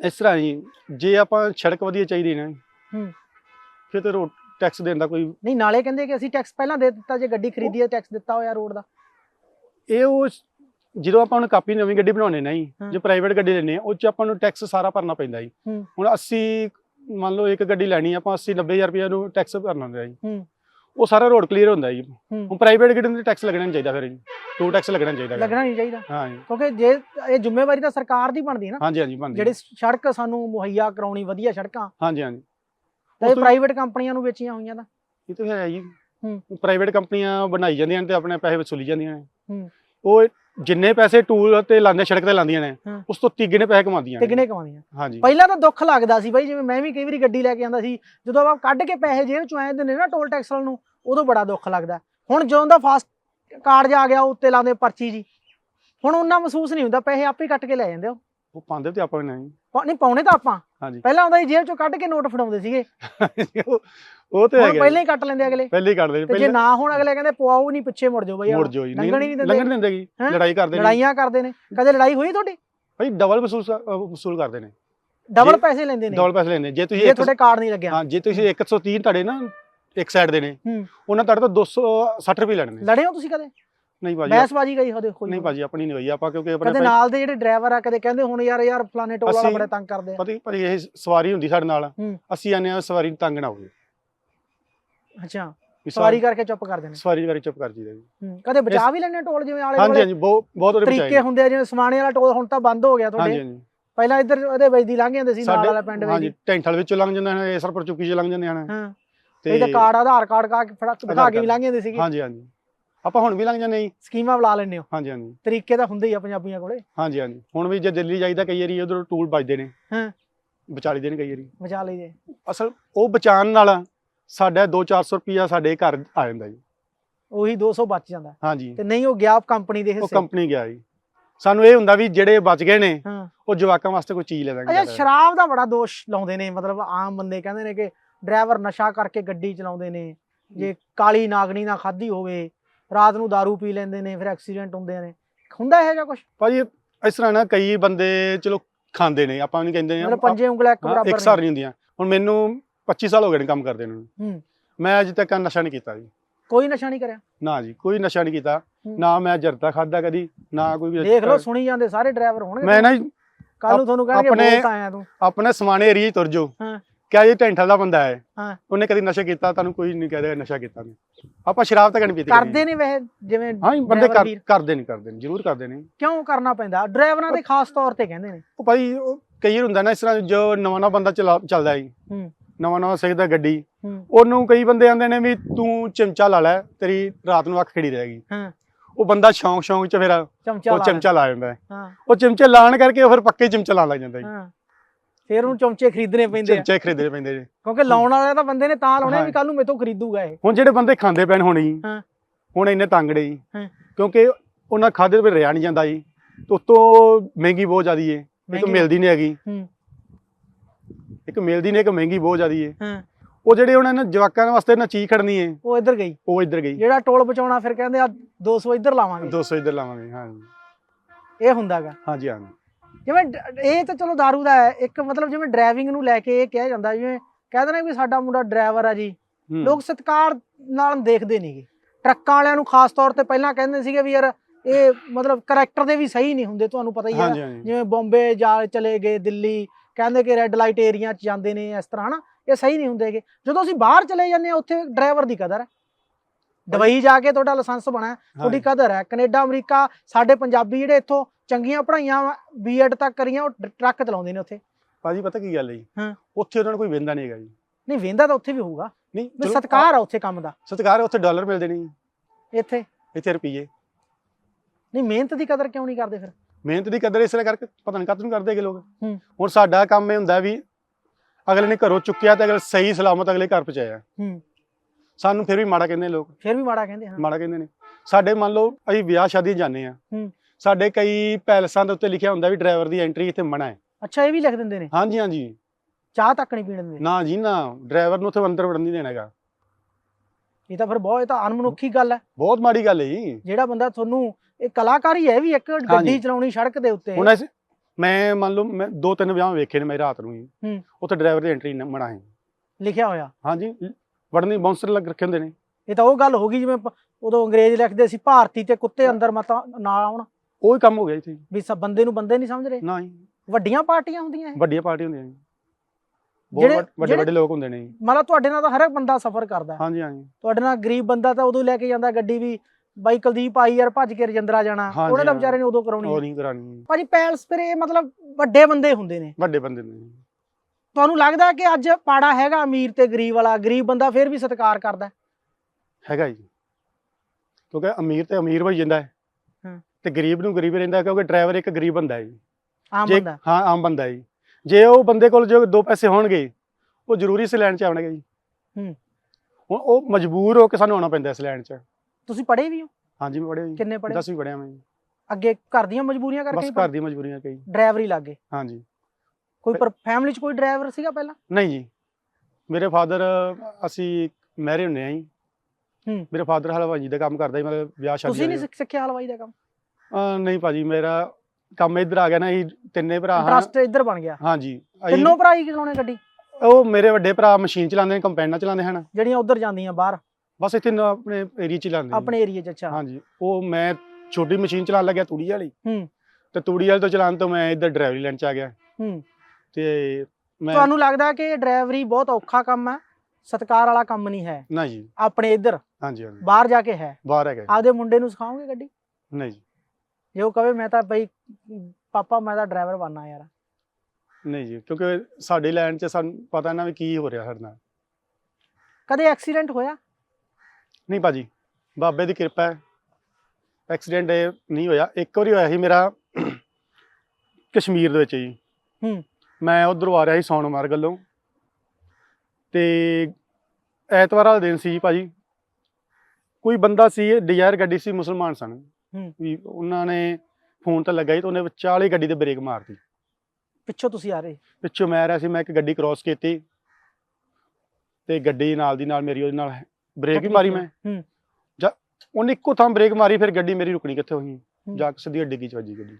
ਇਸ ਤਰ੍ਹਾਂ ਹੀ ਜੇ ਆਪਾਂ ਸੜਕ ਵਧੀਆ ਚਾਹੀਦੀ ਨਾ ਹੂੰ। ਫਿਰ ਤੇ ਰੋਡ ਟੈਕਸ ਦੇਣ ਦਾ ਕੋਈ ਨਹੀਂ ਨਾਲੇ ਕਹਿੰਦੇ ਕਿ ਅਸੀਂ ਟੈਕਸ ਪਹਿਲਾਂ ਦੇ ਦਿੱਤਾ ਜੇ ਗੱਡੀ ਖਰੀਦੀ ਹੈ ਟੈਕਸ ਦਿੱਤਾ ਹੋਇਆ ਰੋਡ ਦਾ ਇਹ ਉਹ ਜਦੋਂ ਆਪਾਂ ਹੁਣ ਕਾਪੀ ਨਵੀਂ ਗੱਡੀ ਬਣਾਉਣੇ ਨਾ ਜੀ। ਜੇ ਪ੍ਰਾਈਵੇਟ ਗੱਡੀ ਲੈਣੇ ਆ ਉਹ ਚ ਆਪਾਂ ਨੂੰ ਟੈਕਸ ਸਾਰਾ ਭਰਨਾ ਪੈਂਦਾ ਜੀ। ਹੁਣ 80 ਮੰਨ ਲਓ ਇੱਕ ਗੱਡੀ ਲੈਣੀ ਆ, ਆਪਾਂ 80 90000 ਰੁਪਏ ਨੂੰ ਟੈਕਸ ਭਰਨਾ ਹੁੰਦਾ ਜੀ। ਹੂੰ। ਉਹ ਸਾਰਾ ਰੋਡ ਕਲੀਅਰ ਹੁੰਦਾ ਜੀ। ਹੂੰ। ਹੁਣ ਪ੍ਰਾਈਵੇਟ ਗੱਡੀ ਨੂੰ ਟੈਕਸ ਲੱਗਣਾ ਨਹੀਂ ਚਾਹੀਦਾ ਫਿਰ ਜੀ। ਟੂ ਟੈਕਸ ਲੱਗਣਾ ਚਾਹੀਦਾ। ਲੱਗਣਾ ਨਹੀਂ ਚਾਹੀਦਾ। ਹਾਂ ਜੀ। ਕਿਉਂਕਿ ਜੇ ਇਹ ਜ਼ਿੰਮੇਵਾਰੀ ਤਾਂ ਸਰਕਾਰ ਦੀ ਬਣਦੀ ਹੈ ਨਾ। ਹਾਂਜੀ ਹਾਂਜੀ ਬਣਦੀ ਜਿਹੜੀ ਸੜਕ ਸਾਨੂੰ ਮੁਹੱਈਆ ਕਰਾਉਣੀ ਵਧੀਆ ਸੜਕਾਂ। ਹਾਂਜੀ ਹਾਂਜੀ। ਤਾਂ ਇਹ ਪ੍ਰਾਈਵੇਟ ਕੰਪਨੀਆਂ ਨੂੰ ਵੇਚੀਆਂ ਹੋਈਆਂ ਤਾਂ। ਇਹ ਤਾਂ ਹੈ ਜੀ। ਹੂੰ। ਪ੍ਰਾਈਵੇਟ ਕੰਪਨੀਆਂ ਬਣਾਈ ਜਾਂਦੀਆਂ ਨੇ ਤੇ ਆਪਣੇ ਪੈਸੇ ਵਸੂਲੀ ਜਾਂਦੀਆਂ ਨੇ। ਹੂੰ। ਉਹ ਜਿੰਨੇ ਪੈਸੇ ਟੂਲ ਤੇ ਲਾਉਂਦੇ ਸੜਕ ਤੇ ਲਾਉਂਦੀਆਂ ਨੇ ਹਾਂ। ਉਸ ਤੋਂ ਤਿੱਗਣੇ ਪੈਸੇ ਕਮਾਉਂਦੀਆਂ ਨੇ ਤਿਗਣੇ ਕਮਾਉਂਦੀਆਂ। ਹਾਂਜੀ। ਪਹਿਲਾਂ ਤਾਂ ਦੁੱਖ ਲੱਗਦਾ ਸੀ ਬਾਈ ਜਿਵੇਂ ਮੈਂ ਵੀ ਕਈ ਵਾਰੀ ਗੱਡੀ ਲੈ ਕੇ ਆਂਦਾ ਸੀ ਜਦੋਂ ਆਪਾਂ ਕੱਢ ਕੇ ਪੈਸੇ ਜੇਬ ਚੋਂ ਆਏ ਦਿੰਦੇ ਨਾ ਟੋਲ ਟੈਕਸ ਵਾਲ ਨੂੰ ਉਦੋਂ ਬੜਾ ਦੁੱਖ ਲੱਗਦਾ। ਹੁਣ ਜਦੋਂ ਦਾ ਫਾਸਟ ਕਾਰਡ ਜਾ ਗਿਆ ਉੱਤੇ ਲਾਉਂਦੇ ਪਰਚੀ ਜੀ ਹੁਣ ਉਹਨਾਂ ਮਹਿਸੂਸ ਨਹੀਂ ਹੁੰਦਾ ਪੈਸੇ ਆਪੇ ਕੱਟ ਕੇ ਲੈ ਜਾਂਦੇ ਉਹ ਉਹ ਪਾਉਂਦੇ ਤੇ ਆਪਾਂ ਵੀ ਨਹੀਂ। ਪਾ- ਨਹੀਂ ਪਾਉਣੇ ਤਾਂ ਆਪਾਂ। ਹਾਂਜੀ। ਪਹਿਲਾਂ ਆਉਂਦਾ ਸੀ ਜੇਬ ਚੋਂ ਕੱਢ ਕੇ ਨੋਟ ਫੜਾਉਂਦੇ ਸੀਗੇ। ਉਹ ਉਹ ਤੇ ਹੁਣ ਹੈਗਾ ਪਹਿਲਾਂ ਹੀ ਕੱਟ ਲੈਂਦੇ ਅਗਲੇ। ਪਹਿਲੇ ਹੀ ਕੱਢਦੇ ਤੇ ਜੇ ਪਹਿਲੇ ਨਾ ਹੁਣ ਅਗਲੇ ਕਹਿੰਦੇ ਪਵਾਓ ਨਹੀਂ ਪਿੱਛੇ ਮੁੜ ਜਾਓ ਬਈ ਮੁੜ ਜਾਓ ਜੀ। ਲੰਘਣ ਹੀ ਨਹੀਂ ਦਿੰਦੇ। ਲੰਘਣ ਦਿੰਦੇ ਜੀ। ਹੈਂ? ਲੜਾਈ ਕਰਦੇ ਨੇ। ਲੜਾਈਆਂ ਕਰਦੇ ਨੇ। ਕਦੇ ਲੜਾਈ ਹੋਈ ਤੁਹਾਡੀ? ਭਾਈ ਡਬਲ ਵਸੂਲ ਅਹ ਵਸੂਲ ਕਰਦੇ ਨੇ। ਡਬਲ ਜੇ- ਪੈਸੇ ਲੈਂਦੇ ਨੇ। ਡਬਲ ਪੈਸੇ ਲੈਂਦੇ ਜੇ ਤੁਸੀਂ ਜੇ ਇੱਕ ਤੁਹਾਡੇ ਕਾਰਡ ਨਹੀਂ ਲੱਗਿਆ। ਹਾਂ ਜੇ ਤੁਸੀਂ 130 ਤੁਹਾਡੇ ਨਾ ਇੱਕ ਸਾਈਡ ਦੇ ਨੇ ਹੂੰ। ਉਹਨਾਂ ਤੁਹਾਡੇ ਤੋਂ 260 ਰੁਪਏ ਲੈਣੇ ਨੇ। ਲੜੇ ਹੋ ਤੁਸੀਂ ਕਦੇ? ਨਹੀਂ ਭਾਜੀ ਬਹਿਸਬਾਜੀ ਗਈ ਹੋਦੇ ਕੋਈ ਨਹੀਂ ਭਾਜੀ ਆਪਣੀ ਨਹੀਂ ਹੋਈ ਆਪਾਂ ਕਿਉਂਕਿ ਆਪਣੇ ਕਦੇ ਨਾਲ ਦੇ ਜਿਹੜੇ ਡਰਾਈਵਰ ਆ ਕਦੇ ਕਹਿੰਦੇ ਹੁਣ ਯਾਰ ਯਾਰ ਫਲਾਣੇ ਟੋਲ ਵਾਲਾ ਬੜੇ ਤੰਗ ਕਰਦੇ ਆ। ਪਤਾ ਭਾਜੀ ਇਹ ਸਵਾਰੀ ਹੁੰਦੀ ਸਾਡੇ ਨਾਲ। ਅਸੀਂ ਆਨੇ ਆ ਸਵਾਰੀ ਨੂੰ ਤੰਗ ਨਾ ਹੋਵੇ ਅੱਛਾ ਸਵਾਰੀ ਕਰਕੇ ਚੁੱਪ ਕਰ ਦੇਣੇ ਸਵਾਰੀ ਵਾਰੀ ਚੁੱਪ ਕਰ ਜੀਦਾ ਜੀ। ਹੂੰ, ਕਦੇ ਬਚਾ ਵੀ ਲੈਣੇ ਟੋਲ ਜਿਵੇਂ ਆਲੇ ਹਾਂਜੀ ਹਾਂਜੀ ਬਹੁਤ ਬਹੁਤ ਉਹਦੇ ਤਰੀਕੇ ਹੁੰਦੇ ਆ ਜਿਵੇਂ ਸਮਾਣੇ ਵਾਲਾ ਟੋਲ ਹੁਣ ਤਾਂ ਬੰਦ ਹੋ ਗਿਆ ਹਾਂਜੀ ਤੁਹਾਡੇ। ਹਾਂਜੀ ਪਹਿਲਾਂ ਇੱਧਰ ਉਹਦੇ ਵਿੱਚ ਦੀ ਲੰਘ ਜਾਂਦੇ ਸੀ ਨਾਲ ਵਾਲਾ ਪਿੰਡ ਵਿੱਚ ਹਾਂਜੀ। ਟੈਂਠਲ ਵਿੱਚੋਂ ਲੰਘ ਜਾਂਦੇ ਨੇ ਏਸਰਪੁਰ ਚੁੱਕੀ ਚ ਲੰਘ ਜਾਂਦੇ ਹਨ ਹਾਂ। ਤਾਂ ਕਾਰਡ ਆਧਾਰ ਕਾਰਡ ਕਾ ਕੇ ਫੜਾ ਕੇ ਵੀ ਲੰਘ ਜਾਂਦੇ ਸੀਗੇ। ਹਾਂਜੀ ਹਾਂਜੀ। ਆਪਾਂ ਹੁਣ ਵੀ ਲੰਘ ਜਾਂਦੇ ਜੀ। ਸਕੀਮਾਂ ਬੁਲਾ ਲੈਂਦੇ ਹੋ। ਹਾਂਜੀ ਹਾਂਜੀ। ਤਰੀਕੇ ਤਾਂ ਹੁੰਦੇ ਹੀ ਆ ਪੰਜਾਬੀਆਂ ਕੋਲੇ। ਹਾਂਜੀ ਹਾਂਜੀ। ਹੁਣ ਵੀ ਜੇ ਦਿੱਲੀ ਜਾਈਦਾ ਕਈ ਵਾਰੀ ਉਧਰ ਟੂਲ ਵੱਜਦੇ ਨੇ। ਹਾਂ। ਵਿਚਾਲੀ ਦੇ ਨੇ ਕਈ ਵਾਰੀ। ਬਚਾ ਲਈਦੇ। ਅਸਲ ਉਹ ਬਚਾਉਣ ਨਾਲ ਸਾਡਾ 2-400 ਰੁਪਿਆ ਸਾਡੇ ਘਰ ਆ ਜਾਂਦਾ ਜੀ। ਉਹੀ 200 ਬਚ ਜਾਂਦਾ। ਹਾਂਜੀ। ਤੇ ਨਹੀਂ ਉਹ ਗਿਆ ਕੰਪਨੀ ਦੇ ਉਹ ਹਿੱਸੇ। ਕੰਪਨੀ ਗਿਆ ਜੀ। ਸਾਨੂੰ ਇਹ ਹੁੰਦਾ ਵੀ ਜਿਹੜੇ ਬਚ ਗਏ ਨੇ ਉਹ ਜਵਾਕਾਂ ਵਾਸਤੇ ਕੋਈ ਚੀਜ਼ ਲੈ ਦਾਂਗੇ ਅੱਛਾ। ਸ਼ਰਾਬ ਦਾ ਬੜਾ ਦੋਸ਼ ਲਾਉਂਦੇ ਨੇ। ਮਤਲਬ ਆਮ ਬੰਦੇ ਕਹਿੰਦੇ ਨੇ ਕਿ ਡਰਾਈਵਰ ਨਸ਼ਾ ਕਰਕੇ ਗੱਡੀ ਚਲਾਉਂਦੇ ਨੇ। ਜੇ। ਕਾਲੀ ਨਾਗਣੀ ਨਾ ਖਾਧੀ ਹੋਵੇ ਰਾਤ ਨੂੰ दारू ਪੀ ਲੈਂਦੇ ਨੇ ਫਿਰ ਐਕਸੀਡੈਂਟ ਹੁੰਦੇ ਨੇ। ਹੁੰਦਾ ਇਹ ਜਾਂ ਕੁਝ ਭਾਜੀ ਇਸ ਤਰ੍ਹਾਂ ਨਾ ਕਈ ਬੰਦੇ ਚਲੋ ਖਾਂਦੇ ਨੇ ਆਪਾਂ ਨਹੀਂ ਕਹਿੰਦੇ ਮਤਲਬ ਪੰਜੇ ਉਂਗਲਾਂ ਇੱਕ ਬਰਾਬਰ ਇੱਕ ਸਾਰ ਨਹੀਂ ਹੁੰਦੀਆਂ। ਹੁਣ ਮੈਨੂੰ 25 ਸਾਲ ਹੋ ਗਏ ਨੇ ਕੰਮ ਕਰਦੇ ਨੂੰ। ਹੂੰ। ਮੈਂ ਅਜੇ ਤੱਕ ਨਸ਼ਾ ਨਹੀਂ ਕੀਤਾ ਜੀ। ਕੋਈ ਨਸ਼ਾ ਨਹੀਂ ਕਰਿਆ? ਨਾ ਜੀ ਕੋਈ ਨਸ਼ਾ ਨਹੀਂ ਕੀਤਾ। ਨਾ ਮੈਂ ਜਰਦਾ ਖਾਦਾ ਕਦੀ ਨਾ ਕੋਈ ਦੇਖ ਲਓ ਸੁਣੀ ਜਾਂਦੇ ਸਾਰੇ ਡਰਾਈਵਰ ਹੋਣਗੇ। ਮੈਂ ਨਾ ਕੱਲ ਨੂੰ ਤੁਹਾਨੂੰ ਕਹਿਣਗੇ ਆਪਣੇ- ਬੋਲ ਤਾਂ ਆਇਆ ਤੂੰ। ਆਪਣੇ ਸਮਾਣੇ ਏਰੀਏ 'ਚ ਤੁਰ ਜੋ ਹਾਂ। ਕਿਆ ਇਹ ਢੈਂਠਲ ਦਾ ਬੰਦਾ ਹੈ। ਹਾਂ। ਉਹਨੇ ਕਦੀ ਨਸ਼ਾ ਕੀਤਾ ਤੁਹਾਨੂੰ ਕੋਈ ਨਹੀਂ ਕਹੇਗਾ ਨਸ਼ਾ ਕੀਤਾ ਨੇ ਆਪਾਂ ਸ਼ਰਾਬ ਤਾਂ ਕਣੀ ਪੀਤੀ। ਕਰਦੇ ਨੇ ਵੈਸੇ ਜਿਵੇਂ ਹਾਂ ਬੰਦੇ। ਕਰਦੇ ਨੇ ਕਰਦੇ ਨੇ ਜ਼ਰੂਰ ਕਰਦੇ ਨੇ। ਕਿਉਂ ਕਰਨਾ ਪੈਂਦਾ? ਡਰਾਈਵਰਾਂ ਦੇ ਖਾਸ ਤੌਰ ਤੇ ਕਹਿੰਦੇ ਨੇ। ਉਹ ਭਾਈ ਕਈ ਹੁੰਦਾ ਨਾ ਇਸ ਤਰ੍ਹਾਂ ਜੋ ਨਵਾਂ ਨਵਾਂ ਬੰਦਾ ਚਲਾ ਚੱਲਦਾ ਹੈ ਹੂੰ। ਨਵਾਂ ਨਵਾਂ ਸਿੱਖਦਾ ਗੱਡੀ। ਉਹਨੂੰ ਕਈ ਬੰਦੇ ਆਂਦੇ ਨੇ ਵੀ ਤੂੰ ਚਮਚਾ ਲਾ ਲੈ ਤੇਰੀ ਰਾਤ ਨੂੰ ਅੱਖ ਖੜੀ ਰਹੇਗੀ ਹਾਂ। ਉਹ ਬੰਦਾ ਸ਼ੌਂਕ ਸ਼ੌਂਕ ਚ ਫਿਰ ਉਹ ਚਮਚਾ ਲਾ ਲਾ ਜਾਂਦਾ ਹੈ। ਉਹ ਚਮਚੇ ਲਾਣ ਕਰਕੇ ਉਹ ਫਿਰ ਪੱਕੇ ਚਮਚਾ ਲਾਣ ਲੱਗ ਜਾਂਦਾ ਹਾਂ। ਫਿਰ ਉਹਨੂੰ ਚਮਚੇ ਖਰੀਦਣੇ ਪੈਂਦੇ ਆ। ਚਮਚੇ ਖਰੀਦਣੇ ਪੈਂਦੇ ਨੇ ਕਿਉਂਕਿ ਲਾਉਣ ਵਾਲੇ ਤਾਂ ਬੰਦੇ ਨੇ ਤਾਂ ਲਾਉਣੇ ਵੀ। ਕੱਲ ਨੂੰ ਮੇਤੋਂ ਖਰੀਦੂਗਾ ਇਹ। ਹੁਣ ਜਿਹੜੇ ਬੰਦੇ ਖਾਂਦੇ ਪੈਣ ਹੁਣ ਜੀ ਹਾਂ। ਹੁਣ ਇੰਨੇ ਤੰਗੜੇ ਜੀ। ਹਾਂ। ਕਿਉਂਕਿ ਉਹਨਾਂ ਖਾਦੇ ਤੇ ਰਿਆ ਨਹੀਂ ਜਾਂਦਾ ਜੀ। ਉਤੋਂ ਮਹਿੰਗੀ ਬਹੁਤ ਜ਼ਿਆਦੀ ਹੈ ਇੱਕ ਮਿਲਦੀ ਨਹੀਂ ਹੈਗੀ। ਹੂੰ। ਇੱਕ ਮਿਲਦੀ ਨਹੀਂ ਇੱਕ ਮਹਿੰਗੀ ਬਹੁਤ ਜ਼ਿਆਦੀ ਹੈ ਹਾਂ। ਉਹ ਜਿਹੜੇ ਉਹਨਾਂ ਨੇ ਜਵਾਕਾਂ ਵਾਸਤੇ ਨਾ ਚੀਜ਼ ਖੜਨੀ ਹੈ ਉਹ ਇੱਧਰ ਗਈ। ਉਹ ਇੱਧਰ ਗਈ। ਜਿਹੜਾ ਟੋਲ ਬਚਾਉਣਾ ਫਿਰ ਕਹਿੰਦੇ ਆ 200 ਇੱਧਰ ਲਾਵਾਂਗੇ। 200 ਇੱਧਰ ਲਾਵਾਂਗੇ ਹਾਂਜੀ ਇਹ ਹੁੰਦਾਗਾ। ਹਾਂਜੀ ਹਾਂਜੀ ਜਿਵੇਂ ਇਹ ਤਾਂ ਚਲੋ दारू ਦਾ ਹੈ ਇੱਕ ਮਤਲਬ ਜਿਵੇਂ ਡਰਾਈਵਿੰਗ ਨੂੰ ਲੈ ਕੇ ਇਹ ਕਿਹਾ ਜਾਂਦਾ ਜਿਵੇਂ ਕਹਿੰਦੇ ਨੇ ਵੀ ਸਾਡਾ ਮੁੰਡਾ ਡਰਾਈਵਰ ਆ ਜੀ। ਲੋਕ ਸਤਿਕਾਰ ਨਾਲ ਦੇਖਦੇ ਨਹੀਂਗੇ ਟਰੱਕਾਂ ਵਾਲਿਆਂ ਨੂੰ ਖਾਸ ਤੌਰ ਤੇ ਪਹਿਲਾਂ ਕਹਿੰਦੇ ਸੀਗੇ ਵੀ ਯਾਰ ਇਹ ਮਤਲਬ ਕਰੈਕਟਰ ਦੇ ਵੀ ਸਹੀ ਨਹੀਂ ਹੁੰਦੇ ਤੁਹਾਨੂੰ ਪਤਾ ਹੀ ਹੈ। ਜਿਵੇਂ ਬੰਬੇ ਜਾ ਚਲੇ ਗਏ ਦਿੱਲੀ ਕਹਿੰਦੇ ਕਿ ਰੈੱਡ ਲਾਈਟ ਏਰੀਆ 'ਚ ਜਾਂਦੇ ਨੇ ਇਸ ਤਰ੍ਹਾਂ ਹਨਾ? ਇਹ ਸਹੀ ਨਹੀਂ ਹੁੰਦੇਗੇ ਜਦੋਂ ਅਸੀਂ ਬਾਹਰ ਚਲੇ ਜਾਂਦੇ ਆ ਉੱਥੇ ਡਰਾਈਵਰ ਦੀ ਕਦਰ ਹੈ। ਦੁਬਈ ਜਾ ਕੇ ਤੁਹਾਡਾ ਲਾਇਸੈਂਸ ਬਣਾ ਤੁਹਾਡੀ। ਕਦਰ ਹੈ। ਕੈਨੇਡਾ ਅਮਰੀਕਾ ਸਾਡੇ ਪੰਜਾਬੀ ਜਿਹੜੇ ਇੱਥੋਂ ਚੰਗੀਆਂ ਪੜ੍ਹਾਈਆਂ ਬੀਐਡ ਤੱਕ ਕਰੀਆਂ ਉਹ ਟਰੱਕ ਚਲਾਉਂਦੇ ਨੇ ਉੱਥੇ। ਭਾਜੀ ਪਤਾ ਕੀ ਗੱਲ ਹੈ ਜੀ? ਹਾਂ। ਉੱਥੇ ਉਹਨਾਂ ਨੂੰ ਕੋਈ ਵੇਂਦਾ ਨਹੀਂ ਹੈਗਾ ਜੀ। ਨਹੀਂ ਵੇਂਦਾ ਤਾਂ ਉੱਥੇ ਵੀ ਹੋਊਗਾ। ਨਹੀਂ ਸਤਿਕਾਰ ਆ ਉੱਥੇ ਕੰਮ ਦਾ। ਸਤਿਕਾਰ ਹੈ, ਉੱਥੇ ਡਾਲਰ ਮਿਲਦੇ ਨੇ ਜੀ ਇੱਥੇ? ਇੱਥੇ ਰੁਪਈਏ। ਨਹੀਂ ਮਿਹਨਤ ਦੀ ਕਦਰ ਕਿਉਂ ਨਹੀਂ ਕਰਦੇ ਫਿਰ? ਮਿਹਨਤ ਦੀ ਕਦਰ ਇਸ ਤਰ੍ਹਾਂ ਕਰਕੇ ਪਤਾ ਨਹੀਂ ਕਦ ਨੂੰ ਕਰਦੇ ਹੈਗੇ ਲੋਕ। ਹੂੰ। ਹੁਣ ਸਾਡਾ ਕੰਮ ਇਹ ਹੁੰਦਾ ਵੀ ਅਗਲੇ ਨੇ ਘਰੋਂ ਚੁੱਕਿਆ ਤੇ ਅਗਲੇ ਸਹੀ ਸਲਾਮਤ ਅਗਲੇ ਘਰ ਪਹੁੰਚਾਇਆ। ਹੂੰ। ਸਾਨੂੰ ਫਿਰ ਵੀ ਮਾੜਾ ਕਹਿੰਦੇ ਲੋਕ। ਫਿਰ ਵੀ ਮਾੜਾ ਕਹਿੰਦੇ ਹਾਂ। ਮਾੜਾ ਕਹਿੰਦੇ ਨੇ। ਸਾਡੇ ਮੰਨ ਲਓ ਅਸੀਂ ਵਿਆਹ ਸ਼ਾਦੀ ਜਾਂਦੇ ਆ ਹੂੰ। ਸਾਡੇ ਕਈ ਪੈਲਸਾਂ ਦੇ ਉੱਤੇ ਲਿਖਿਆ ਹੁੰਦਾ ਵੀ ਡਰਾਈਵਰ ਦੀ ਐਂਟਰੀ ਇੱਥੇ ਮਨਾ ਹੈ। ਅੱਛਾ ਇਹ ਵੀ ਲਿਖ ਦਿੰਦੇ ਨੇ? ਹਾਂਜੀ ਹਾਂਜੀ। ਚਾਹ ਤੱਕ ਨਹੀਂ ਪੀਣ ਦਿੰਦੇ? ਨਾ ਜੀ ਨਾ। ਡਰਾਈਵਰ ਨੂੰ ਉੱਥੇ ਅੰਦਰ ਵੜਨ ਨਹੀਂ ਦੇਣਾ ਹੈਗਾ। ਇਹ ਤਾਂ ਫਿਰ ਬਹੁਤ ਇਹ ਤਾਂ ਅਨਮਨੁੱਖੀ ਗੱਲ ਹੈ। ਬਹੁਤ ਮਾੜੀ ਗੱਲ ਹੈ ਜੀ। ਜਿਹੜਾ ਬੰਦਾ ਤੁਹਾਨੂੰ ਇਹ ਕਲਾਕਾਰੀ ਹੈ ਵੀ ਇੱਕ ਗੱਡੀ। ਚਲਾਉਣੀ ਸੜਕ ਦੇ ਉੱਤੇ। ਹੁਣ ਮੈਂ ਮੰਨ ਲਓ ਮੈਂ ਦੋ ਤਿੰਨ ਵਿਆਹ ਵੇਖੇ ਨੇ ਮੈਂ ਰਾਤ ਨੂੰ ਹੀ। ਉੱਥੇ ਡਰਾਈਵਰ ਦੀ ਐਂਟਰੀ ਮਨਾ ਹੈ। ਲਿਖਿਆ ਹੋਇਆ। ਹਾਂਜੀ। ਵੜਨੀ ਬਾਉਂਸਰ ਲੱਗ ਰੱਖੇ ਹੁੰਦੇ ਨੇ। ਇਹ ਤਾਂ ਉਹ ਗੱਲ ਹੋ ਗਈ ਜਿਵੇਂ ਉਦੋਂ ਅੰਗਰੇਜ਼ ਲਿਖਦੇ ਸੀ ਭਾਰਤੀ ਤੇ ਕੁੱਤੇ ਅੰਦਰ ਮਤਾ ਨਾ ਆਉਣ। ਉਹ ਹੀ ਕੰਮ ਹੋ ਗਿਆ ਇੱਥੇ ਵੀ ਸਭ ਬੰਦੇ ਨੂੰ ਬੰਦੇ ਨਹੀਂ ਸਮਝ ਰਹੇ ਨਾ ਜੀ ਵੱਡੀਆਂ ਪਾਰਟੀਆਂ ਹੁੰਦੀਆਂ ਇਹ ਵੱਡੀਆਂ ਪਾਰਟੀਆਂ ਹੁੰਦੀਆਂ ਜੀ ਬਹੁਤ ਜਿਹੜੇ- ਵੱਡ- ਵੱਡੇ ਲੋਕ ਹੁੰਦੇ ਨੇ ਜੀ ਮਤਲਬ ਤੁਹਾਡੇ ਨਾਲ ਤਾਂ ਹਰ ਇੱਕ ਬੰਦਾ ਸਫ਼ਰ ਕਰਦਾ। ਹਾਂਜੀ ਹਾਂਜੀ ਤੁਹਾਡੇ ਨਾਲ ਗਰੀਬ ਬੰਦਾ ਤਾਂ ਉਦੋਂ ਲੈ ਕੇ ਜਾਂਦਾ ਗੱਡੀ ਵੀ ਬਾਈ ਕੁਲਦੀਪ ਆਈ ਯਾਰ ਭੱਜ ਕੇ ਰਜਿੰਦਰਾ ਜਾਣਾ ਉਹਨੇ ਹਾਂ। ਵਿਚਾਰੇ ਨੇ ਉਦੋਂ ਕਰਾਉਣੀ ਉਹ। ਨਹੀਂ ਕਰਾਣੀ ਜੀ। ਭਾਜੀ ਪੈਲਸ ਫਿਰ ਇਹ ਮਤਲਬ ਵੱਡੇ ਬੰਦੇ ਹੁੰਦੇ ਨੇ ਵੱਡੇ ਬੰਦੇ ਨੇ। ਤੁਹਾਨੂੰ ਲੱਗਦਾ ਕਿ ਅੱਜ ਪਾੜਾ ਹੈਗਾ ਅਮੀਰ ਤੇ ਗਰੀਬ ਵਾਲਾ ਗਰੀਬ ਬੰਦਾ ਫਿਰ ਵੀ ਸਤਿਕਾਰ ਕਰਦਾ। ਹੈਗਾ ਜੀ ਕਿਉਂਕਿ ਅਮੀਰ ਤੇ ਅਮੀਰ ਹੋਈ ਜਾਂਦਾ ਹਾਂ। ਤੇ ਗਰੀਬ ਨੂੰ ਗਰੀਬ ਰਹਿੰਦਾ ਕਿਉਂਕਿ ਡਰਾਈਵਰ ਇੱਕ ਗਰੀਬ ਬੰਦਾ ਹੈ ਜੀ। ਆਮ ਜੇ ਬੰਦਾ। ਹਾਂ ਆਮ ਬੰਦਾ ਹੈ ਜੀ। ਜੇ ਉਹ ਬੰਦੇ ਕੋਲ ਜੋ ਦੋ ਪੈਸੇ ਹੋਣਗੇ ਉਹ ਜ਼ਰੂਰੀ ਇਸ ਲੈਣ ਚ ਆਉਣਗੇ ਜੀ। ਹੂੰ। ਹੁਣ ਉਹ ਮਜਬੂਰ ਹੋ ਕੇ ਸਾਨੂੰ ਆਉਣਾ ਪੈਂਦਾ ਇਸ ਲੈਣ ਚ। ਤੁਸੀਂ ਪੜ੍ਹੇ ਵੀ ਹੋ? ਹਾਂਜੀ ਮੈਂ ਪੜਿਆ ਜੀ। ਕਿੰਨੇ ਪੜ੍ਹੇ? 10ਵੀਂ ਪੜਿਆ ਮੈਂ ਜੀ। ਅੱਗੇ ਘਰ ਦੀਆਂ ਮਜਬੂਰੀਆਂ ਕਰਕੇ ਬਸ ਹੀ ਘਰ ਦੀ ਮਜਬੂਰੀਆਂ ਕਈ ਡਰਾਈਵਰੀ ਲੱਗ? ਹਾਂਜੀ। ਕੋਈ ਪਰ ਫੈਮਿਲੀ 'ਚ ਕੋਈ ਡਰਾਈਵਰ ਸੀਗਾ ਪਹਿਲਾਂ? ਨਹੀਂ ਜੀ। ਮੇਰੇ ਫਾਦਰ ਅਸੀਂ ਮੈਰੇ ਹੁੰਨੇ ਆ ਜੀ। ਹੂੰ। ਮੇਰੇ ਫਾਦਰ ਹਲਵਾਈ ਦਾ ਕੰਮ ਕਰਦਾ ਜੀ ਮਤਲਬ ਵਿਆਹ ਸ਼ਾਦੀ ਤੁਸੀਂ ਨਹੀਂ ਸਿੱਖ- ਸਿੱਖਿਆ ਹਲਵਾਈ ਦਾ ਕੰਮ? ਅਹ ਨਹੀਂ ਭਾਜੀ ਮੇਰਾ ਕੰਮ ਇੱਧਰ ਆ ਗਿਆ ਨਾ ਅਸੀਂ ਤਿੰਨੇ ਭਰਾ ਹਾਂ ਇੰਟਰਸਟ ਇੱਧਰ ਬਣ ਗਿਆ। ਹਾਂਜੀ ਅਸੀਂ- ਤਿੰਨੋਂ ਭਰਾ ਹੀ ਚਲਾਉਣੇ ਗੱਡੀ? ਉਹ ਮੇਰੇ ਵੱਡੇ ਭਰਾ ਮਸ਼ੀਨ ਚਲਾਉਂਦੇ ਨੇ ਕੰਪੈਨਾਂ ਚਲਾਉਂਦੇ ਹਨ। ਜਿਹੜੀਆਂ ਉਧਰ ਜਾਂਦੀਆਂ ਬਾਹਰ? ਬਸ ਇੱਥੇ ਨਾ ਆਪਣੇ ਏਰੀਆ ਚ ਚਲਾਉਂਦੇ ਨੇ। ਆਪਣੇ ਏਰੀਆ 'ਚ ਅੱਛਾ। ਹਾਂਜੀ ਉਹ ਮੈਂ ਛੋਟੀ ਮਸ਼ੀਨ ਚਲਾਉਣ ਲੱਗਿਆ ਤੂੜੀ ਵਾਲੀ। ਹੂੰ। ਤੇ ਤੂੜੀ ਵਾਲੀ ਤੋਂ ਚਲਾਉਣ ਤੋਂ ਮੈਂ ਇੱਧਰ ਡਰਾਈਵਰੀ ਲੈਣ ਚ ਆ ਗਿਆ। ਹੂੰ। ਤੇ ਮੈਂ ਤੁਹਾਨੂੰ ਲੱਗਦਾ ਕਿ ਡਰਾਈਵਰੀ ਬਹੁਤ ਔਖਾ ਕੰਮ ਹੈ? ਸਤਕਾਰ ਵਾਲਾ ਕੰਮ ਨਹੀਂ ਹੈ। ਨਹੀਂ ਜੀ। ਆਪਣੇ ਇੱਧਰ? ਹਾਂਜੀ ਹਾਂਜੀ। ਬਾਹਰ ਜਾ ਕੇ ਹੈ? ਬਾਹਰ ਹੈਗਾ ਜੀ। ਆਪਦੇ ਮੁੰਡੇ ਨੂੰ ਸਿਖਾਓਗੇ ਗੱਡੀ? ਨਹੀਂ ਜੀ। ਜੇ ਉਹ ਕਵੇ ਮੈਂ ਤਾਂ ਬਈ ਪਾਪਾ ਮੈਂ ਤਾਂ ਡਰਾਈਵਰ ਬਣਨਾ ਯਾਰ। ਨਹੀਂ ਜੀ ਕਿਉਂਕਿ ਸਾਡੀ ਲਾਈਨ 'ਚ ਸਾਨੂੰ ਪਤਾ ਨਾ ਵੀ ਕੀ ਹੋ ਰਿਹਾ ਸਾਡੇ ਨਾਲ। ਕਦੇ ਐਕਸੀਡੈਂਟ ਹੋਇਆ? ਨਹੀਂ ਭਾਜੀ ਬਾਬੇ ਦੀ ਕਿਰਪਾ ਹੈ। ਐਕਸੀਡੈਂਟ ਨਹੀਂ ਹੋਇਆ। ਇੱਕ ਵਾਰੀ ਹੋਇਆ ਸੀ ਮੇਰਾ ਕਸ਼ਮੀਰ ਦੇ ਵਿੱਚ ਜੀ। ਹੂੰ। ਮੈਂ ਉਧਰੋਂ ਆ ਰਿਹਾ ਸੀ ਸੌਣਮਾਰਗ ਵੱਲੋਂ। ਤੇ ਐਤਵਾਰ ਵਾਲਾ ਦਿਨ ਸੀ ਜੀ ਭਾਜੀ। ਕੋਈ ਬੰਦਾ ਸੀ ਡਿਜ਼ਾਇਰ ਗੱਡੀ ਸੀ ਮੁਸਲਮਾਨ ਸਨ। ਹੂੰ। ਵੀ ਉਹਨਾਂ ਨੇ ਫੋਨ ਤੇ ਲੱਗਾ ਤੇ ਉਹਨੇ ਵਿਚਾਲੇ ਗੱਡੀ ਤੇ ਬ੍ਰੇਕ ਮਾਰਤੀ। ਪਿੱਛੋਂ ਤੁਸੀਂ ਆ ਰਹੇ? ਪਿੱਛੋਂ ਮੈਂ ਆ ਰਿਹਾ ਸੀ ਮੈਂ ਇੱਕ ਗੱਡੀ ਕ੍ਰਾਸ ਕੀਤੀ ਤੇ ਗੱਡੀ ਨਾਲ ਦੀ ਨਾਲ ਮੇਰੀ ਉਹਦੇ ਨਾਲ ਬ੍ਰੇਕ ਹੀ ਮਾਰੀ ਮੈਂ। ਹੂੰ। ਉਹਨੇ ਇੱਕੋ ਥਾਂ ਬ੍ਰੇਕ ਮਾਰੀ ਫਿਰ ਗੱਡੀ ਮੇਰੀ ਰੁਕਣੀ ਕਿੱਥੇ ਹੋਈ। ਜਾ ਕੇ ਸਿੱਧੀ ਡਿੱਗੀ ਚ ਵੱਜੀ ਗੱਡੀ?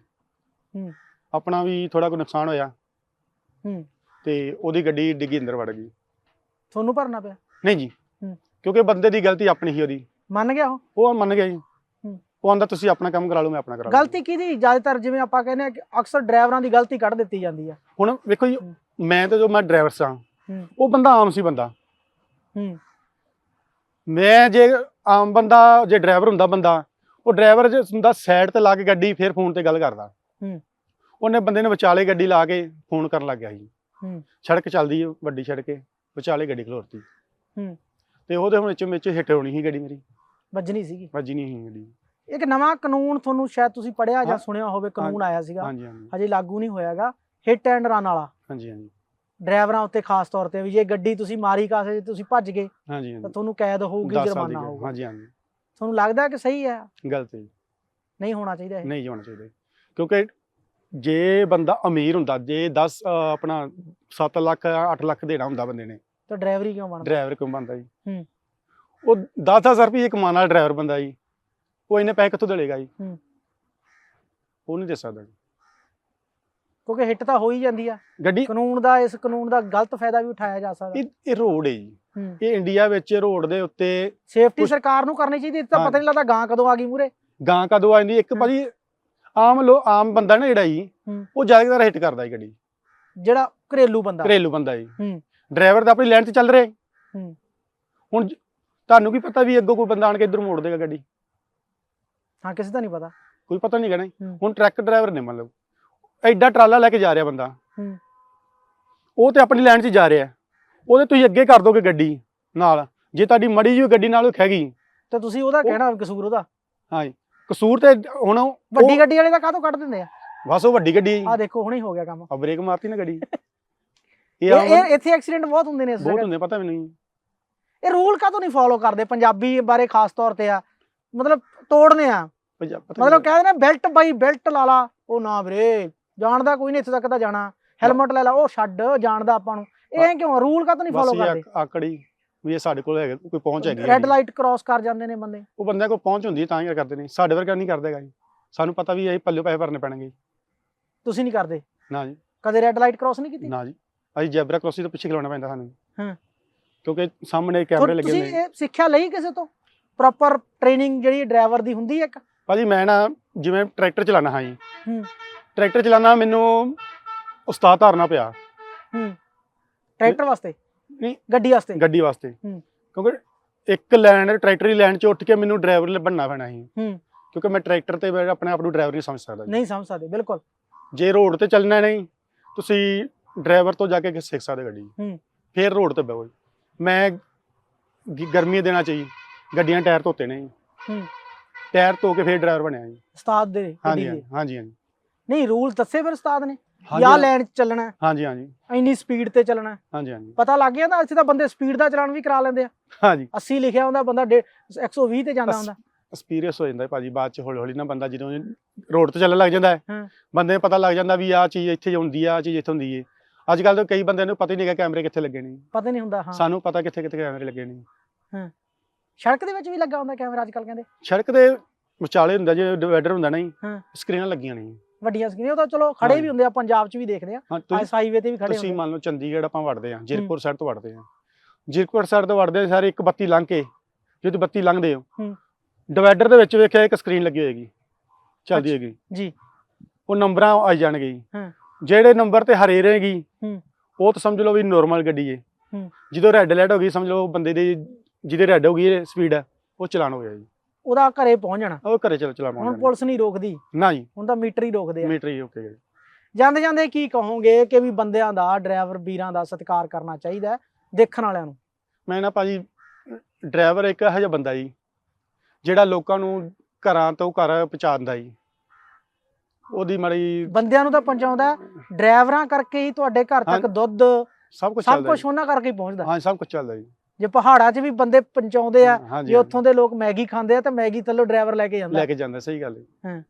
ਹੂੰ। ਆਪਣਾ ਵੀ ਥੋੜਾ ਕੋਈ ਨੁਕਸਾਨ ਹੋਇਆ। ਹੂੰ। ਤੇ ਉਹਦੀ ਗੱਡੀ ਡਿੱਗੀ ਅੰਦਰ ਵੜ ਗਈ। ਤੁਹਾਨੂੰ ਭਰਨਾ ਪਿਆ? ਨਹੀਂ ਜੀ। ਹੂੰ। ਕਿਉਂਕਿ ਬੰਦੇ ਦੀ ਗਲਤੀ ਆਪਣੀ ਹੀ ਉਹਦੀ। ਮੰਨ ਗਿਆ ਉਹ? ਉਹ ਮੰਨ ਗਿਆ ਜੀ। ਉਹ ਆਂਦਾ ਤੁਸੀਂ ਆਪਣਾ ਕੰਮ ਕਰਾ ਲਓ ਮੈਂ ਆਪਣਾ ਕਰਾ ਲਊਂਗਾ। ਗਲਤੀ ਕਿਹਦੀ? ਜ਼ਿਆਦਾਤਰ ਜਿਵੇਂ ਆਪਾਂ ਕਹਿੰਦੇ ਆ ਕਿ ਅਕਸਰ ਡਰਾਈਵਰਾਂ ਦੀ ਗਲਤੀ ਕੱਢ ਦਿੱਤੀ ਜਾਂਦੀ ਆ। ਹੁਣ ਵੇਖੋ ਜੀ। ਮੈਂ ਤਾਂ ਜੋ ਮੈਂ ਡਰਾਈਵਰ ਸਾਂ ਉਹ ਬੰਦਾ ਆਮ ਸੀ ਬੰਦਾ। ਹੂੰ। ਮੈਂ ਜੇ ਆਮ ਬੰਦਾ ਜੇ ਡਰਾਈਵਰ ਹੁੰਦਾ ਬੰਦਾ ਉਹ ਡਰਾਈਵਰ ਜੇ ਹੁੰਦਾ ਸਾਈਡ ਤੇ ਲਾ ਕੇ ਗੱਡੀ ਫਿਰ ਫੋਨ ਤੇ ਗੱਲ ਕਰਦਾ। ਹੂੰ। ਉਹਨੇ ਬੰਦੇ ਨੇ ਵਿਚਾਲੇ ਗੱਡੀ ਲਾ ਕੇ ਫੋਨ ਕਰਨ ਲੱਗ ਗਿਆ ਜੀ ਹੂੰ। ਸੜਕ ਚੱਲਦੀ ਹੈ ਵੱਡੀ ਸੜਕ ਹੈ ਵਿਚਾਲੇ ਗੱਡੀ ਖਲੋਰਤੀ ਹੂੰ। ਤੇ ਉਹਦੇ ਹੁਣ ਵਿੱਚ ਵਿੱਚ ਹਿੱਟ ਹੋਣੀ ਸੀ ਗੱਡੀ ਮੇਰੀ। ਵੱਜਣੀ ਸੀਗੀ। ਵੱਜੀ ਨਹੀਂ ਸੀ ਗੱਡੀ। ਇੱਕ ਨਵਾਂ ਕਾਨੂੰਨ ਤੁਹਾਨੂੰ ਸ਼ਾਇਦ ਤੁਸੀਂ ਪੜਿਆ ਜਾਂ ਹਾਂ। ਸੁਣਿਆ ਹੋਵੇ ਕਾਨੂੰਨ ਆਇਆ ਸੀਗਾ। ਹਾਂਜੀ ਹਾਂਜੀ। ਹਜੇ ਲਾਗੂ ਨਹੀਂ ਹੋਇਆਗਾ। ਹਿੱਟ ਐਂਡ ਰਨ ਵਾਲਾ। ਹਾਂਜੀ ਹਾਂਜੀ। ਡਰਾਈਵਰਾਂ ਉੱਤੇ ਖਾਸ ਤੌਰ ਤੇ ਵੀ ਜੇ ਗੱਡੀ ਤੁਸੀਂ ਮਾਰੀ ਕਾਸੇ ਜੇ ਤੁਸੀਂ ਭੱਜ ਗਏ ਹਾਂਜੀ ਤਾਂ ਹਾਂਜੀ ਤੁਹਾਨੂੰ ਕੈਦ ਹੋਊਗੀ 10 ਸਾਲ ਦੀ ਜੁਰਮਾਨਾ ਹੋਊਗਾ। ਹਾਂਜੀ ਹਾਂਜੀ। ਤੁਹਾਨੂੰ ਲੱਗਦਾ ਕਿ ਸਹੀ ਹੈ? ਗਲਤ ਹੈ ਜੀ। ਨਹੀਂ ਹੋਣਾ ਚਾਹੀਦਾ ਇਹ। ਨਹੀਂ ਹੋਣਾ ਚਾਹੀਦਾ ਕਿਉਂਕਿ ਜੇ ਬੰਦਾ ਅਮੀਰ ਹੁੰਦਾ ਜੇ 10 ਆਪਣਾ 7 ਲੱਖ 8 ਲੱਖ ਦੇਣਾ ਹੁੰਦਾ ਬੰਦੇ ਨੇ। ਤਾਂ ਡਰਾਈਵਰੀ ਕਿਉਂ ਬਣਦਾ? ਡਰਾਈਵਰ ਕਿਉਂ ਬਣਦਾ ਜੀ? ਹੂੰ। ਉਹ 10000 ਰੁਪਏ ਕਮਾਉਣ ਵਾਲਾ ਡਰਾਈਵਰ ਬੰਦਾ ਜੀ। ਉਹ ਇਹਨੇ ਪੈਸੇ ਕਿੱਥੋਂ ਦੇਲੇਗਾ ਜੀ ਹੂੰ। ਉਹ ਨਹੀਂ ਦੇ ਸਕਦਾ ਜੀ। ਕਿਉਂਕਿ ਹਿੱਟ ਤਾਂ ਹੋ ਹੀ ਜਾਂਦੀ ਆ ਗੱਡੀ ਕਾਨੂੰਨ ਦਾ ਇਸ ਕਾਨੂੰਨ ਦਾ ਗਲਤ ਫਾਇਦਾ ਵੀ ਉਠਾਇਆ ਜਾ ਸਕਦਾ ਇਹ ਇਹ ਰੋਡ ਹੈ ਜੀ ਹੂੰ ਇਹ ਇੰਡੀਆ ਵਿੱਚ ਰੋਡ ਦੇ ਉੱਤੇ ਸੇਫਟੀ ਕੁਛ- ਸਰਕਾਰ ਨੂੰ ਕਰਨੀ ਚਾਹੀਦੀ ਇਹ ਤਾਂ ਹਾਂ। ਪਤਾ ਨਹੀਂ ਲੱਗਦਾ ਗਾਂ ਕਦੋਂ ਆ ਗਈ ਮੂਰੇ ਗਾਂ ਕਦੋਂ ਆ ਜਾਂਦੀ ਇੱਕ। ਭਾਜੀ ਆਮ ਲੋ ਆਮ ਬੰਦਾ ਨਾ ਜਿਹੜਾ ਜੀ ਹੂੰ। ਉਹ ਜ਼ਿਆਦਾਤਰ ਹਿੱਟ ਕਰਦਾ ਜੀ ਗੱਡੀ ਜਿਹੜਾ ਘਰੇਲੂ ਬੰਦਾ ਘਰੇਲੂ ਬੰਦਾ ਜੀ ਹੂੰ। ਡਰਾਈਵਰ ਤਾਂ ਆਪਣੀ ਲਾਈਨ ਤੇ ਚੱਲ ਰਿਹਾ ਹੂੰ। ਹੁਣ ਜ- ਤੁਹਾਨੂੰ ਕੀ ਪਤਾ ਵੀ ਅੱਗੋਂ ਕੋਈ ਬੰਦਾ ਆਣ ਕੇ ਇੱਧਰ ਮੋੜ ਦੇਗਾ ਗੱਡੀ ਹਾਂ ਕਿਸੇ ਦਾ ਨਹੀਂ ਪਤਾ। ਕੋਈ ਪਤਾ ਨਹੀਂ। ਕਹਿਣਾ ਹੂੰ। ਹੁਣ ਟਰੱਕ ਡਰਾਈਵਰ ਨੇ ਮਤਲਬ ਐਡਾ ਟਰਾਲਾ ਲੈ ਕੇ ਜਾ ਰਿਹਾ ਬੰਦਾ। ਹੂੰ। ਉਹ ਤੇ ਆਪਣੀ ਲਾਈਨ 'ਚ ਜਾ ਰਿਹਾ। ਉਹਦੇ ਤੁਸੀਂ ਅੱਗੇ ਕਰ ਦੋਗੇ ਗੱਡੀ ਨਾਲ। ਜੇ ਤੁਹਾਡੀ ਮੜੀ ਜਿਹੀ ਗੱਡੀ ਨਾਲ ਉਹ ਖਹਿ ਗਈ ਤੇ ਤੁਸੀਂ ਉਹਦਾ ਉਹ- ਕਹਿਣਾ ਕਸੂਰ ਉਹਦਾ। ਕਸੂਰ ਤੇ ਹੁਣ ਉਹ- ਵੱਡੀ ਗੱਡੀ ਵਾਲੇ ਦਾ ਕਾਹਤੋਂ ਕੱਢ ਦਿੰਦੇ ਆ? ਬਸ ਉਹ ਵੱਡੀ ਗੱਡੀ ਆ ਦੇਖੋ ਹੁਣੇ ਹੋ ਗਿਆ ਕੰਮ। ਆ ਬ੍ਰੇਕ ਮਾਰਤੀ ਨਾ ਗੱਡੀ। ਇਹ ਇਹ ਇੱਥੇ ਐਕਸੀਡੈਂਟ ਬਹੁਤ ਹੁੰਦੇ ਨੇ ਇਸ ਬਹੁਤ ਜਗ੍ਹਾ ਹੁੰਦੇ ਪਤਾ ਮੈਨੂੰ ਜੀ। ਇਹ ਰੂਲ ਕਾਹਤੋਂ ਨਹੀਂ ਫੋਲੋ ਕਰਦੇ? ਪੰਜਾਬੀ ਬਾਰੇ ਖਾਸ ਤੌਰ ਤੇ ਆ। ਮਤਲਬ ਤੋੜਨੇ ਆ। ਮਤਲਬ ਨਹੀਂ ਕਹਿੰਦੇ ਨੇ ਬੈਲਟ ਬਾਈ ਬੈਲਟ ਲਾ ਲਾ। ਉਹ ਨਾ ਵੀਰੇ ਜਾਣਦਾ ਕੋਈ ਨਹੀਂ ਇੱਥੇ ਤੱਕ ਤਾਂ ਜਾਣਾ। ਹੈਲਮਟ ਲੈ ਲਾ ਉਹ ਛੱਡ ਜਾਣਦਾ ਆਪਾਂ ਨੂੰ। ਇਹ ਕਿਉਂ ਰੂਲ ਕਾਹਤੋਂ ਨਹੀਂ ਬਸ ਫੋਲੋ ਕਰਦੇ? ਆਕ- ਆਕੜੀ ਵੀ ਇਹ ਸਾਡੇ ਕੋਲ ਹੈਗਾ ਕੋਈ ਪਹੁੰਚ ਹੈਗੀ ਰੈੱਡ। ਲਾਈਟ ਕ੍ਰਾਸ ਕਰ ਜਾਂਦੇ ਨੇ ਬੰਦੇ। ਉਹ ਬੰਦਿਆਂ ਕੋਲ ਪਹੁੰਚ ਹੁੰਦੀ ਤਾਂ ਹੀ ਕਰਦੇ ਨੇ। ਸਾਡੇ ਵਰਗਾ ਨਹੀਂ ਕਰਦੇਗਾ ਜੀ। ਸਾਨੂੰ ਪਤਾ ਵੀ ਇਹ ਪੱਲੇ ਪੈਸੇ ਭਰਨੇ ਪੈਣਗੇ। ਤੁਸੀਂ ਨਹੀਂ ਕਰਦੇ? ਨਾ ਜੀ। ਕਦੇ ਰੈੱਡ ਲਾਈਟ ਕ੍ਰਾਸ ਨਹੀਂ ਕੀਤੀ? ਨਾ ਜੀ। ਅਸੀਂ ਜੈਬਰਾ ਕ੍ਰੋਸਿੰਗ ਤੋਂ ਪਿੱਛੇ ਖਲੋਣਾ ਪੈਂਦਾ ਸਾਨੂੰ। ਹਾਂ। ਕਿਉਂਕਿ ਸਾਹਮਣੇ ਕੈਮਰੇ ਲੱਗੇ ਤੁਸੀਂ ਨੇ। ਇਹ ਸਿੱਖਿਆ ਲਈ ਕਿਸੇ ਤੋਂ? ਪ੍ਰੋਪਰ ਟ੍ਰੇਨਿੰਗ ਜਿਹੜੀ ਡਰਾਈਵਰ ਦੀ ਹੁੰਦੀ ਹੈ ਇੱਕ? ਭਾਜੀ ਮੈਂ ਨਾ ਜਿਵੇਂ ਟਰੈਕਟਰ ਚਲਾਣਾ ਹਾਂ ਜੀ। ਹੂੰ। ਟਰੈਕਟਰ ਚਲਾਣਾ ਮੈਨੂੰ ਉਸਤਾਦ ਧਾਰਨਾ ਪਿਆ। ਹੂੰ। ਟਰੈਕਟਰ ਵਾਸਤੇ? ਨਹੀਂ। ਗੱਡੀ ਵਾਸਤੇ? ਗੱਡੀ ਵਾਸਤੇ। ਹੂੰ। ਕਿਉਂਕਿ ਇੱਕ ਲਾਈਨ ਟਰੈਕਟਰ ਲਾਈਨ 'ਚ ਉੱਠ ਕੇ ਮੈਨੂੰ ਡਰਾਈਵਰ ਬਣਨਾ ਪੈਣਾ ਸੀ। ਹੂੰ। ਕਿਉਂਕਿ ਮੈਂ ਟਰੈਕਟਰ ਤੇ ਆਪਣੇ ਆਪ ਨੂੰ ਡਰਾਈਵਰ ਨਹੀਂ ਸਮਝ ਸਕਦਾ। ਨਹੀਂ ਸਮਝ ਸਕਦੇ ਬਿਲਕੁਲ। ਜੇ ਰੋਡ ਤੇ ਚੱਲਣਾ ਨਹੀਂ ਤੁਸੀਂ ਡਰਾਈਵਰ ਤੋਂ ਜਾ ਕੇ ਸਿੱਖ ਸਕਦੇ ਗੱਡੀ? ਹੂੰ। ਫੇਰ ਰੋਡ ਤੇ ਬਹੋ ਮੈਂ ਗਰਮੀ ਦੇ ਦਿਨਾਂ ਚ ਜੀ ਗੱਡੀਆਂ ਟਾਇਰ ਧੋਤੇ ਨੇ ਹੂੰ। ਟਾਇਰ ਧੋ ਕੇ ਫੇਰ ਡਰਾਈਵਰ ਬਣਿਆ ਜੀ। ਉਸਤਾਦ ਦੇ ਗੱਡੀ ਹਾਂਜੀ ਦੇ ਹਾਂਜੀ ਹਾਂਜੀ। ਨਹੀਂ ਰੂਲ ਦੱਸੇ ਫਿਰ ਉਸਤਾਦ ਨੇ? ਹਾਂਜੀ, ਯਾ ਲੈਣ ਚ ਚੱਲਣਾ ਹੈ, ਹਾਂਜੀ ਹਾਂਜੀ। ਇੰਨੀ ਸਪੀਡ ਤੇ ਚੱਲਣਾ ਹੈ। ਹਾਂਜੀ ਹਾਂਜੀ। ਪਤਾ ਲੱਗ ਗਿਆ ਤਾਂ ਇੱਥੇ ਤਾਂ ਬੰਦੇ ਸਪੀਡ ਦਾ ਚਲਾਨ ਵੀ ਕਰਾ ਲੈਂਦੇ ਆ। ਹਾਂਜੀ। 80 ਲਿਖਿਆ ਹੁੰਦਾ ਬੰਦਾ ਡੇ- 120 ਤੇ ਜਾਂਦਾ ਹੁੰਦਾ। ਐਕਸਪੀਰੀਅੰਸ ਹੋ ਜਾਂਦਾ ਹੈ ਭਾਜੀ ਬਾਅਦ ਚ ਹੌਲੀ ਹੌਲੀ ਨਾ ਬੰਦਾ ਜਦੋਂ ਰੋਡ ਤੇ ਚੱਲਣ ਲੱਗ ਜਾਂਦਾ ਹੈ ਹਾਂ। ਬੰਦੇ ਨੂੰ ਪਤਾ ਲੱਗ ਜਾਂਦਾ ਵੀ ਆਹ ਚੀਜ਼ ਇੱਥੇ ਹੁੰਦੀ ਆ ਆਹ ਚੀਜ਼ ਇੱਥੇ ਹੁੰਦੀ ਹੈ ਅੱਜ ਕੱਲ ਤਾਂ ਕਈ ਬੰਦਿਆਂ ਨੂੰ ਪਤਾ ਹੀ ਨਹੀਂ ਹੈਗਾ ਕੈਮਰੇ ਕਿੱਥੇ ਲੱਗੇ ਨੇ ਪਤਾ ਨਹੀਂ ਹੁੰਦਾ ਹਾਂ। ਸਾਨੂੰ ਪਤਾ ਕਿੱਥੇ ਕਿੱਥੇ ਕੈਮਰੇ ਲੱਗੇ ਨੇ ਸੜਕ ਦੇ ਵਿੱਚ ਵੀ ਲੱਗਾ ਹੁੰਦਾ ਕੈਮਰਾ ਅੱਜ ਕੱਲ ਕਹਿੰਦੇ ਸੜਕ ਦੇ ਵਿਚਾਲੇ ਹੁੰਦਾ ਜੇ ਡਿਵਾਈਡਰ ਹੁੰਦਾ ਨਾ ਜੀ ਹਾਂ। ਸਕਰੀਨਾਂ ਲੱਗੀਆਂ ਨੇ ਜੀ। ਵੱਡੀਆਂ ਸਕਰੀਨਾਂ ਉਹ ਤਾਂ ਚਲੋ ਖੜੇ। ਵੀ ਹੁੰਦੇ ਆ ਪੰਜਾਬ 'ਚ ਵੀ ਦੇਖਦੇ ਆ ਹਾਂ ਤੁਸੀਂ ਆਸ ਹਾਈਵੇ ਤੇ ਵੀ ਖੜੇ ਤੁਸੀਂ ਹੁੰਦੇ ਮੰਨ ਲਓ ਚੰਡੀਗੜ੍ਹ ਆਪਾਂ ਵੜਦੇ ਹਾਂ ਜੀਰਕਪੁਰ ਸਾਈਡ ਤੋਂ ਵੜਦੇ ਹਾਂ ਜੀਰਕਪੁਰ ਸਾਈਡ ਤੋਂ ਵੜਦੇ ਸਾਰੇ ਇੱਕ ਬੱਤੀ ਲੰਘ ਕੇ ਜਦੋਂ ਬੱਤੀ ਲੰਘਦੇ ਹੋ ਹੂੰ। ਡਿਵਾਈਡਰ ਦੇ ਵਿੱਚ ਵੇਖਿਆ ਇੱਕ ਸਕਰੀਨ ਲੱਗੀ ਹੋਏਗੀ ਚੱਲਦੀ ਅੱਛਾ। ਹੋਏਗੀ ਜੀ ਉਹ ਨੰਬਰਾਂ ਆ ਜਾਣਗੇ ਜੀ ਹਾਂ। ਜਿਹੜੇ ਨੰਬਰ ਤੇ ਹਰੇ ਰਹੇਗੀ ਹੂੰ। ਉਹ ਤਾਂ ਸਮਝ ਲਓ ਵੀ ਨੋਰਮਲ ਗੱਡੀ ਏ ਹੂੰ। ਜਦੋਂ ਰੈੱਡ ਲਾਈਟ ਹੋ ਗਈ ਸਮਝ ਲਓ ਬੰਦੇ ਦੀ ਜਿਹਦੇ ਰੈੱਡ ਹੋ ਗਈ ਸਪੀਡ ਹੈ ਉਹ ਚਲਾਨ ਹੋ ਗਿਆ ਜੀ। ਉਹਦਾ ਘਰੇ ਪਹੁੰਚ ਜਾਣਾ। ਉਹ ਘਰੇ ਚਲ ਚਲਾ ਹੁਣ ਪੁਲਿਸ ਨਹੀਂ ਰੋਕਦੀ। ਨਾ ਜੀ। ਹੁਣ ਤਾਂ ਮੀਟਰ ਹੀ ਰੋਕਦੇ ਆ। ਮੀਟਰ ਹੀ ਓਕੇ ਜੀ ਜਾਂਦੇ ਜਾਂਦੇ ਕੀ ਕਹੋਗੇ ਕਿ ਵੀ ਬੰਦਿਆਂ ਦਾ ਡਰਾਈਵਰ ਵੀਰਾਂ ਦਾ ਸਤਿਕਾਰ ਕਰਨਾ ਚਾਹੀਦਾ ਹੈ, ਦੇਖਣ ਵਾਲਿਆਂ ਨੂੰ। ਮੈਂ ਨਾ ਭਾਜੀ ਡਰਾਈਵਰ ਇੱਕ ਇਹੋ ਜਿਹਾ ਬੰਦਾ ਜੀ ਜਿਹੜਾ ਲੋਕਾਂ ਨੂੰ ਘਰਾਂ ਤੋਂ ਘਰ ਪਹੁੰਚਾਉਂਦਾ ਜੀ। ਉਹਦੀ ਮੜੀ ਬੰਦਿਆਂ ਨੂੰ ਤਾਂ ਪਹੁੰਚਾਉਂਦਾ ਡਰਾਈਵਰਾਂ ਕਰਕੇ ਹੀ ਤੁਹਾਡੇ ਘਰ ਤੱਕ। ਦੁੱਧ ਸਭ ਕੁਝ ਸਭ ਕੁਝ। ਉਹਨਾਂ ਕਰਕੇ ਹੀ ਪਹੁੰਚਦਾ। ਹਾਂ ਸਭ ਕੁਝ ਚੱਲਦਾ ਜੀ। ਜੇ ਪਹਾੜਾਂ 'ਚ ਵੀ ਬੰਦੇ ਪਹੁੰਚਾਉਂਦੇ ਆ ਹਾਂਜੀ ਜੇ ਉੱਥੋਂ ਦੇ ਲੋਕ ਮੈਗੀ ਖਾਂਦੇ ਆ ਤਾਂ ਮੈਗੀ ਥੱਲੋਂ ਡਰਾਈਵਰ ਲੈ ਕੇ ਜਾਂਦਾ। ਲੈ ਕੇ ਜਾਂਦਾ ਸਹੀ ਗੱਲ ਹੈ। ਹਾਂ।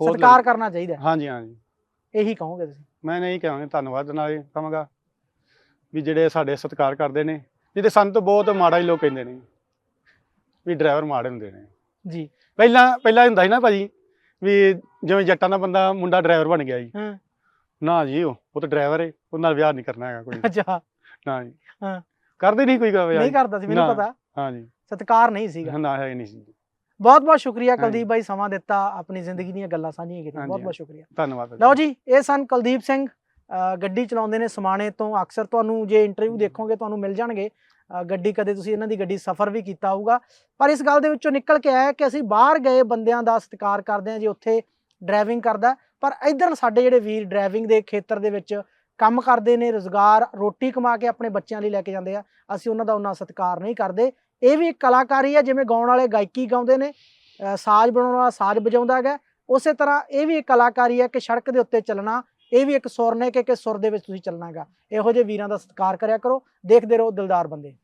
ਹੋਰ ਸਤਿਕਾਰ ਕਰਨਾ ਚਾਹੀਦਾ। ਹਾਂਜੀ ਹਾਂਜੀ। ਇਹੀ ਕਹੋਗੇ ਤੁਸੀਂ? ਮੈਂ ਨਹੀਂ ਕਹਾਂਗਾ ਧੰਨਵਾਦ ਨਾਲ ਕਹਾਂਗਾ ਵੀ ਜਿਹੜੇ ਸਾਡੇ ਸਤਿਕਾਰ ਕਰਦੇ ਨੇ ਜਿਹਦੇ ਸਾਨੂੰ ਤਾਂ ਬਹੁਤ ਮਾੜਾ ਹੀ ਲੋਕ ਕਹਿੰਦੇ ਨੇ ਵੀ ਡਰਾਈਵਰ ਮਾੜੇ ਹੁੰਦੇ ਨੇ। ਜੀ। ਪਹਿਲਾਂ ਪਹਿਲਾਂ ਹੁੰਦਾ ਸੀ ਨਾ ਭਾਜੀ ਵੀ ਜਿਵੇਂ ਜੱਟਾਂ ਦਾ ਬੰਦਾ ਮੁੰਡਾ ਡਰਾਈਵਰ ਬਣ ਗਿਆ ਜੀ। ਹਾਂ। ਨਾ ਜੀ ਉਹ ਉਹ ਤਾਂ ਡਰਾਈਵਰ ਹੈ ਉਹ ਨਾਲ ਵਿਆਹ ਨਹੀਂ ਕਰਨਾ ਹੈਗਾ ਕੋਈ। ਅੱਛਾ। ਨਾ ਜੀ। ਹਾਂ। ਕਰਦੇ ਨਹੀਂ ਕੋਈ ਵਿਆਹ ਨਹੀਂ ਕਰਦਾ ਸੀ ਮੈਨੂੰ। ਪਤਾ। ਹਾਂ ਜੀ ਸਤਿਕਾਰ ਨਹੀਂ ਸੀਗਾ। ਨਾ ਹੈ ਨਹੀਂ ਸੀ। ਬਹੁਤ ਬਹੁਤ ਸ਼ੁਕਰੀਆ ਹਾਂਜੀ। ਕੁਲਦੀਪ ਬਾਈ ਸਮਾਂ ਦਿੱਤਾ ਆਪਣੀ ਜ਼ਿੰਦਗੀ ਦੀਆਂ ਗੱਲਾਂ ਸਾਂਝੀਆਂ ਕੀਤੀਆਂ। ਹਾਂਜੀ, ਬਹੁਤ ਬਹੁਤ ਸ਼ੁਕਰੀਆ। ਧੰਨਵਾਦ। ਲਓ ਜੀ ਇਹ ਸਨ ਕੁਲਦੀਪ ਸਿੰਘ। ਗੱਡੀ ਚਲਾਉਂਦੇ ਨੇ ਸਮਾਣੇ ਤੋਂ। ਅਕਸਰ ਤੁਹਾਨੂੰ ਜੇ ਇੰਟਰਵਿਊ ਦੇਖੋਗੇ ਤੁਹਾਨੂੰ ਮਿਲ ਜਾਣਗੇ। ਗੱਡੀ ਕਦੇ ਤੁਸੀਂ ਇਹਨਾਂ ਦੀ ਗੱਡੀ ਸਫ਼ਰ ਵੀ ਕੀਤਾ ਹੋਊਗਾ। ਪਰ ਇਸ ਗੱਲ ਦੇ ਵਿੱਚੋਂ ਨਿਕਲ ਕੇ ਆਇਆ ਕਿ ਅਸੀਂ ਬਾਹਰ ਗਏ ਬੰਦਿਆਂ ਦਾ ਸਤਿਕਾਰ ਕਰਦੇ ਹਾਂ ਜੀ ਉੱਥੇ ਡਰਾਈਵਿੰਗ ਕਰਦਾ। ਪਰ ਇੱਧਰ ਸਾਡੇ ਜਿਹੜੇ ਵੀਰ ਡਰਾਈਵਿੰਗ ਦੇ ਖੇਤਰ ਦੇ ਵਿੱਚ ਕੰਮ ਕਰਦੇ ਨੇ, ਰੋਜ਼ਗਾਰ, ਰੋਟੀ ਕਮਾ ਕੇ ਆਪਣੇ ਬੱਚਿਆਂ ਲਈ ਲੈ ਕੇ ਜਾਂਦੇ ਆ, ਅਸੀਂ ਉਹਨਾਂ ਦਾ ਉਹਨਾਂ ਸਤਿਕਾਰ ਨਹੀਂ ਕਰਦੇ। ਇਹ ਵੀ ਇੱਕ ਕਲਾਕਾਰੀ ਹੈ ਜਿਵੇਂ ਗਾਉਣ ਵਾਲੇ ਗਾਇਕੀ ਗਾਉਂਦੇ ਨੇ ਸਾਜ਼ ਬਣਾਉਣ ਵਾਲਾ ਸਾਜ਼ ਵਜਾਉਂਦਾ ਹੈਗਾ। ਉਸੇ ਤਰ੍ਹਾਂ ਇਹ ਵੀ ਇੱਕ ਕਲਾਕਾਰੀ ਹੈ ਕਿ ਸੜਕ ਦੇ ਉੱਤੇ ਚੱਲਣਾ, ਇਹ ਵੀ ਇੱਕ ਸੁਰ ਨੇ ਕਿ ਕਿ ਸੁਰ ਦੇ ਵਿੱਚ ਤੁਸੀਂ ਚੱਲਣਾ ਹੈਗਾ। ਇਹੋ ਜਿਹੇ ਵੀਰਾਂ ਦਾ ਸਤਿਕਾਰ ਕਰਿਆ ਕਰੋ, ਦੇਖਦੇ ਰਹੋ ਦਿਲਦਾਰ ਬੰਦੇ।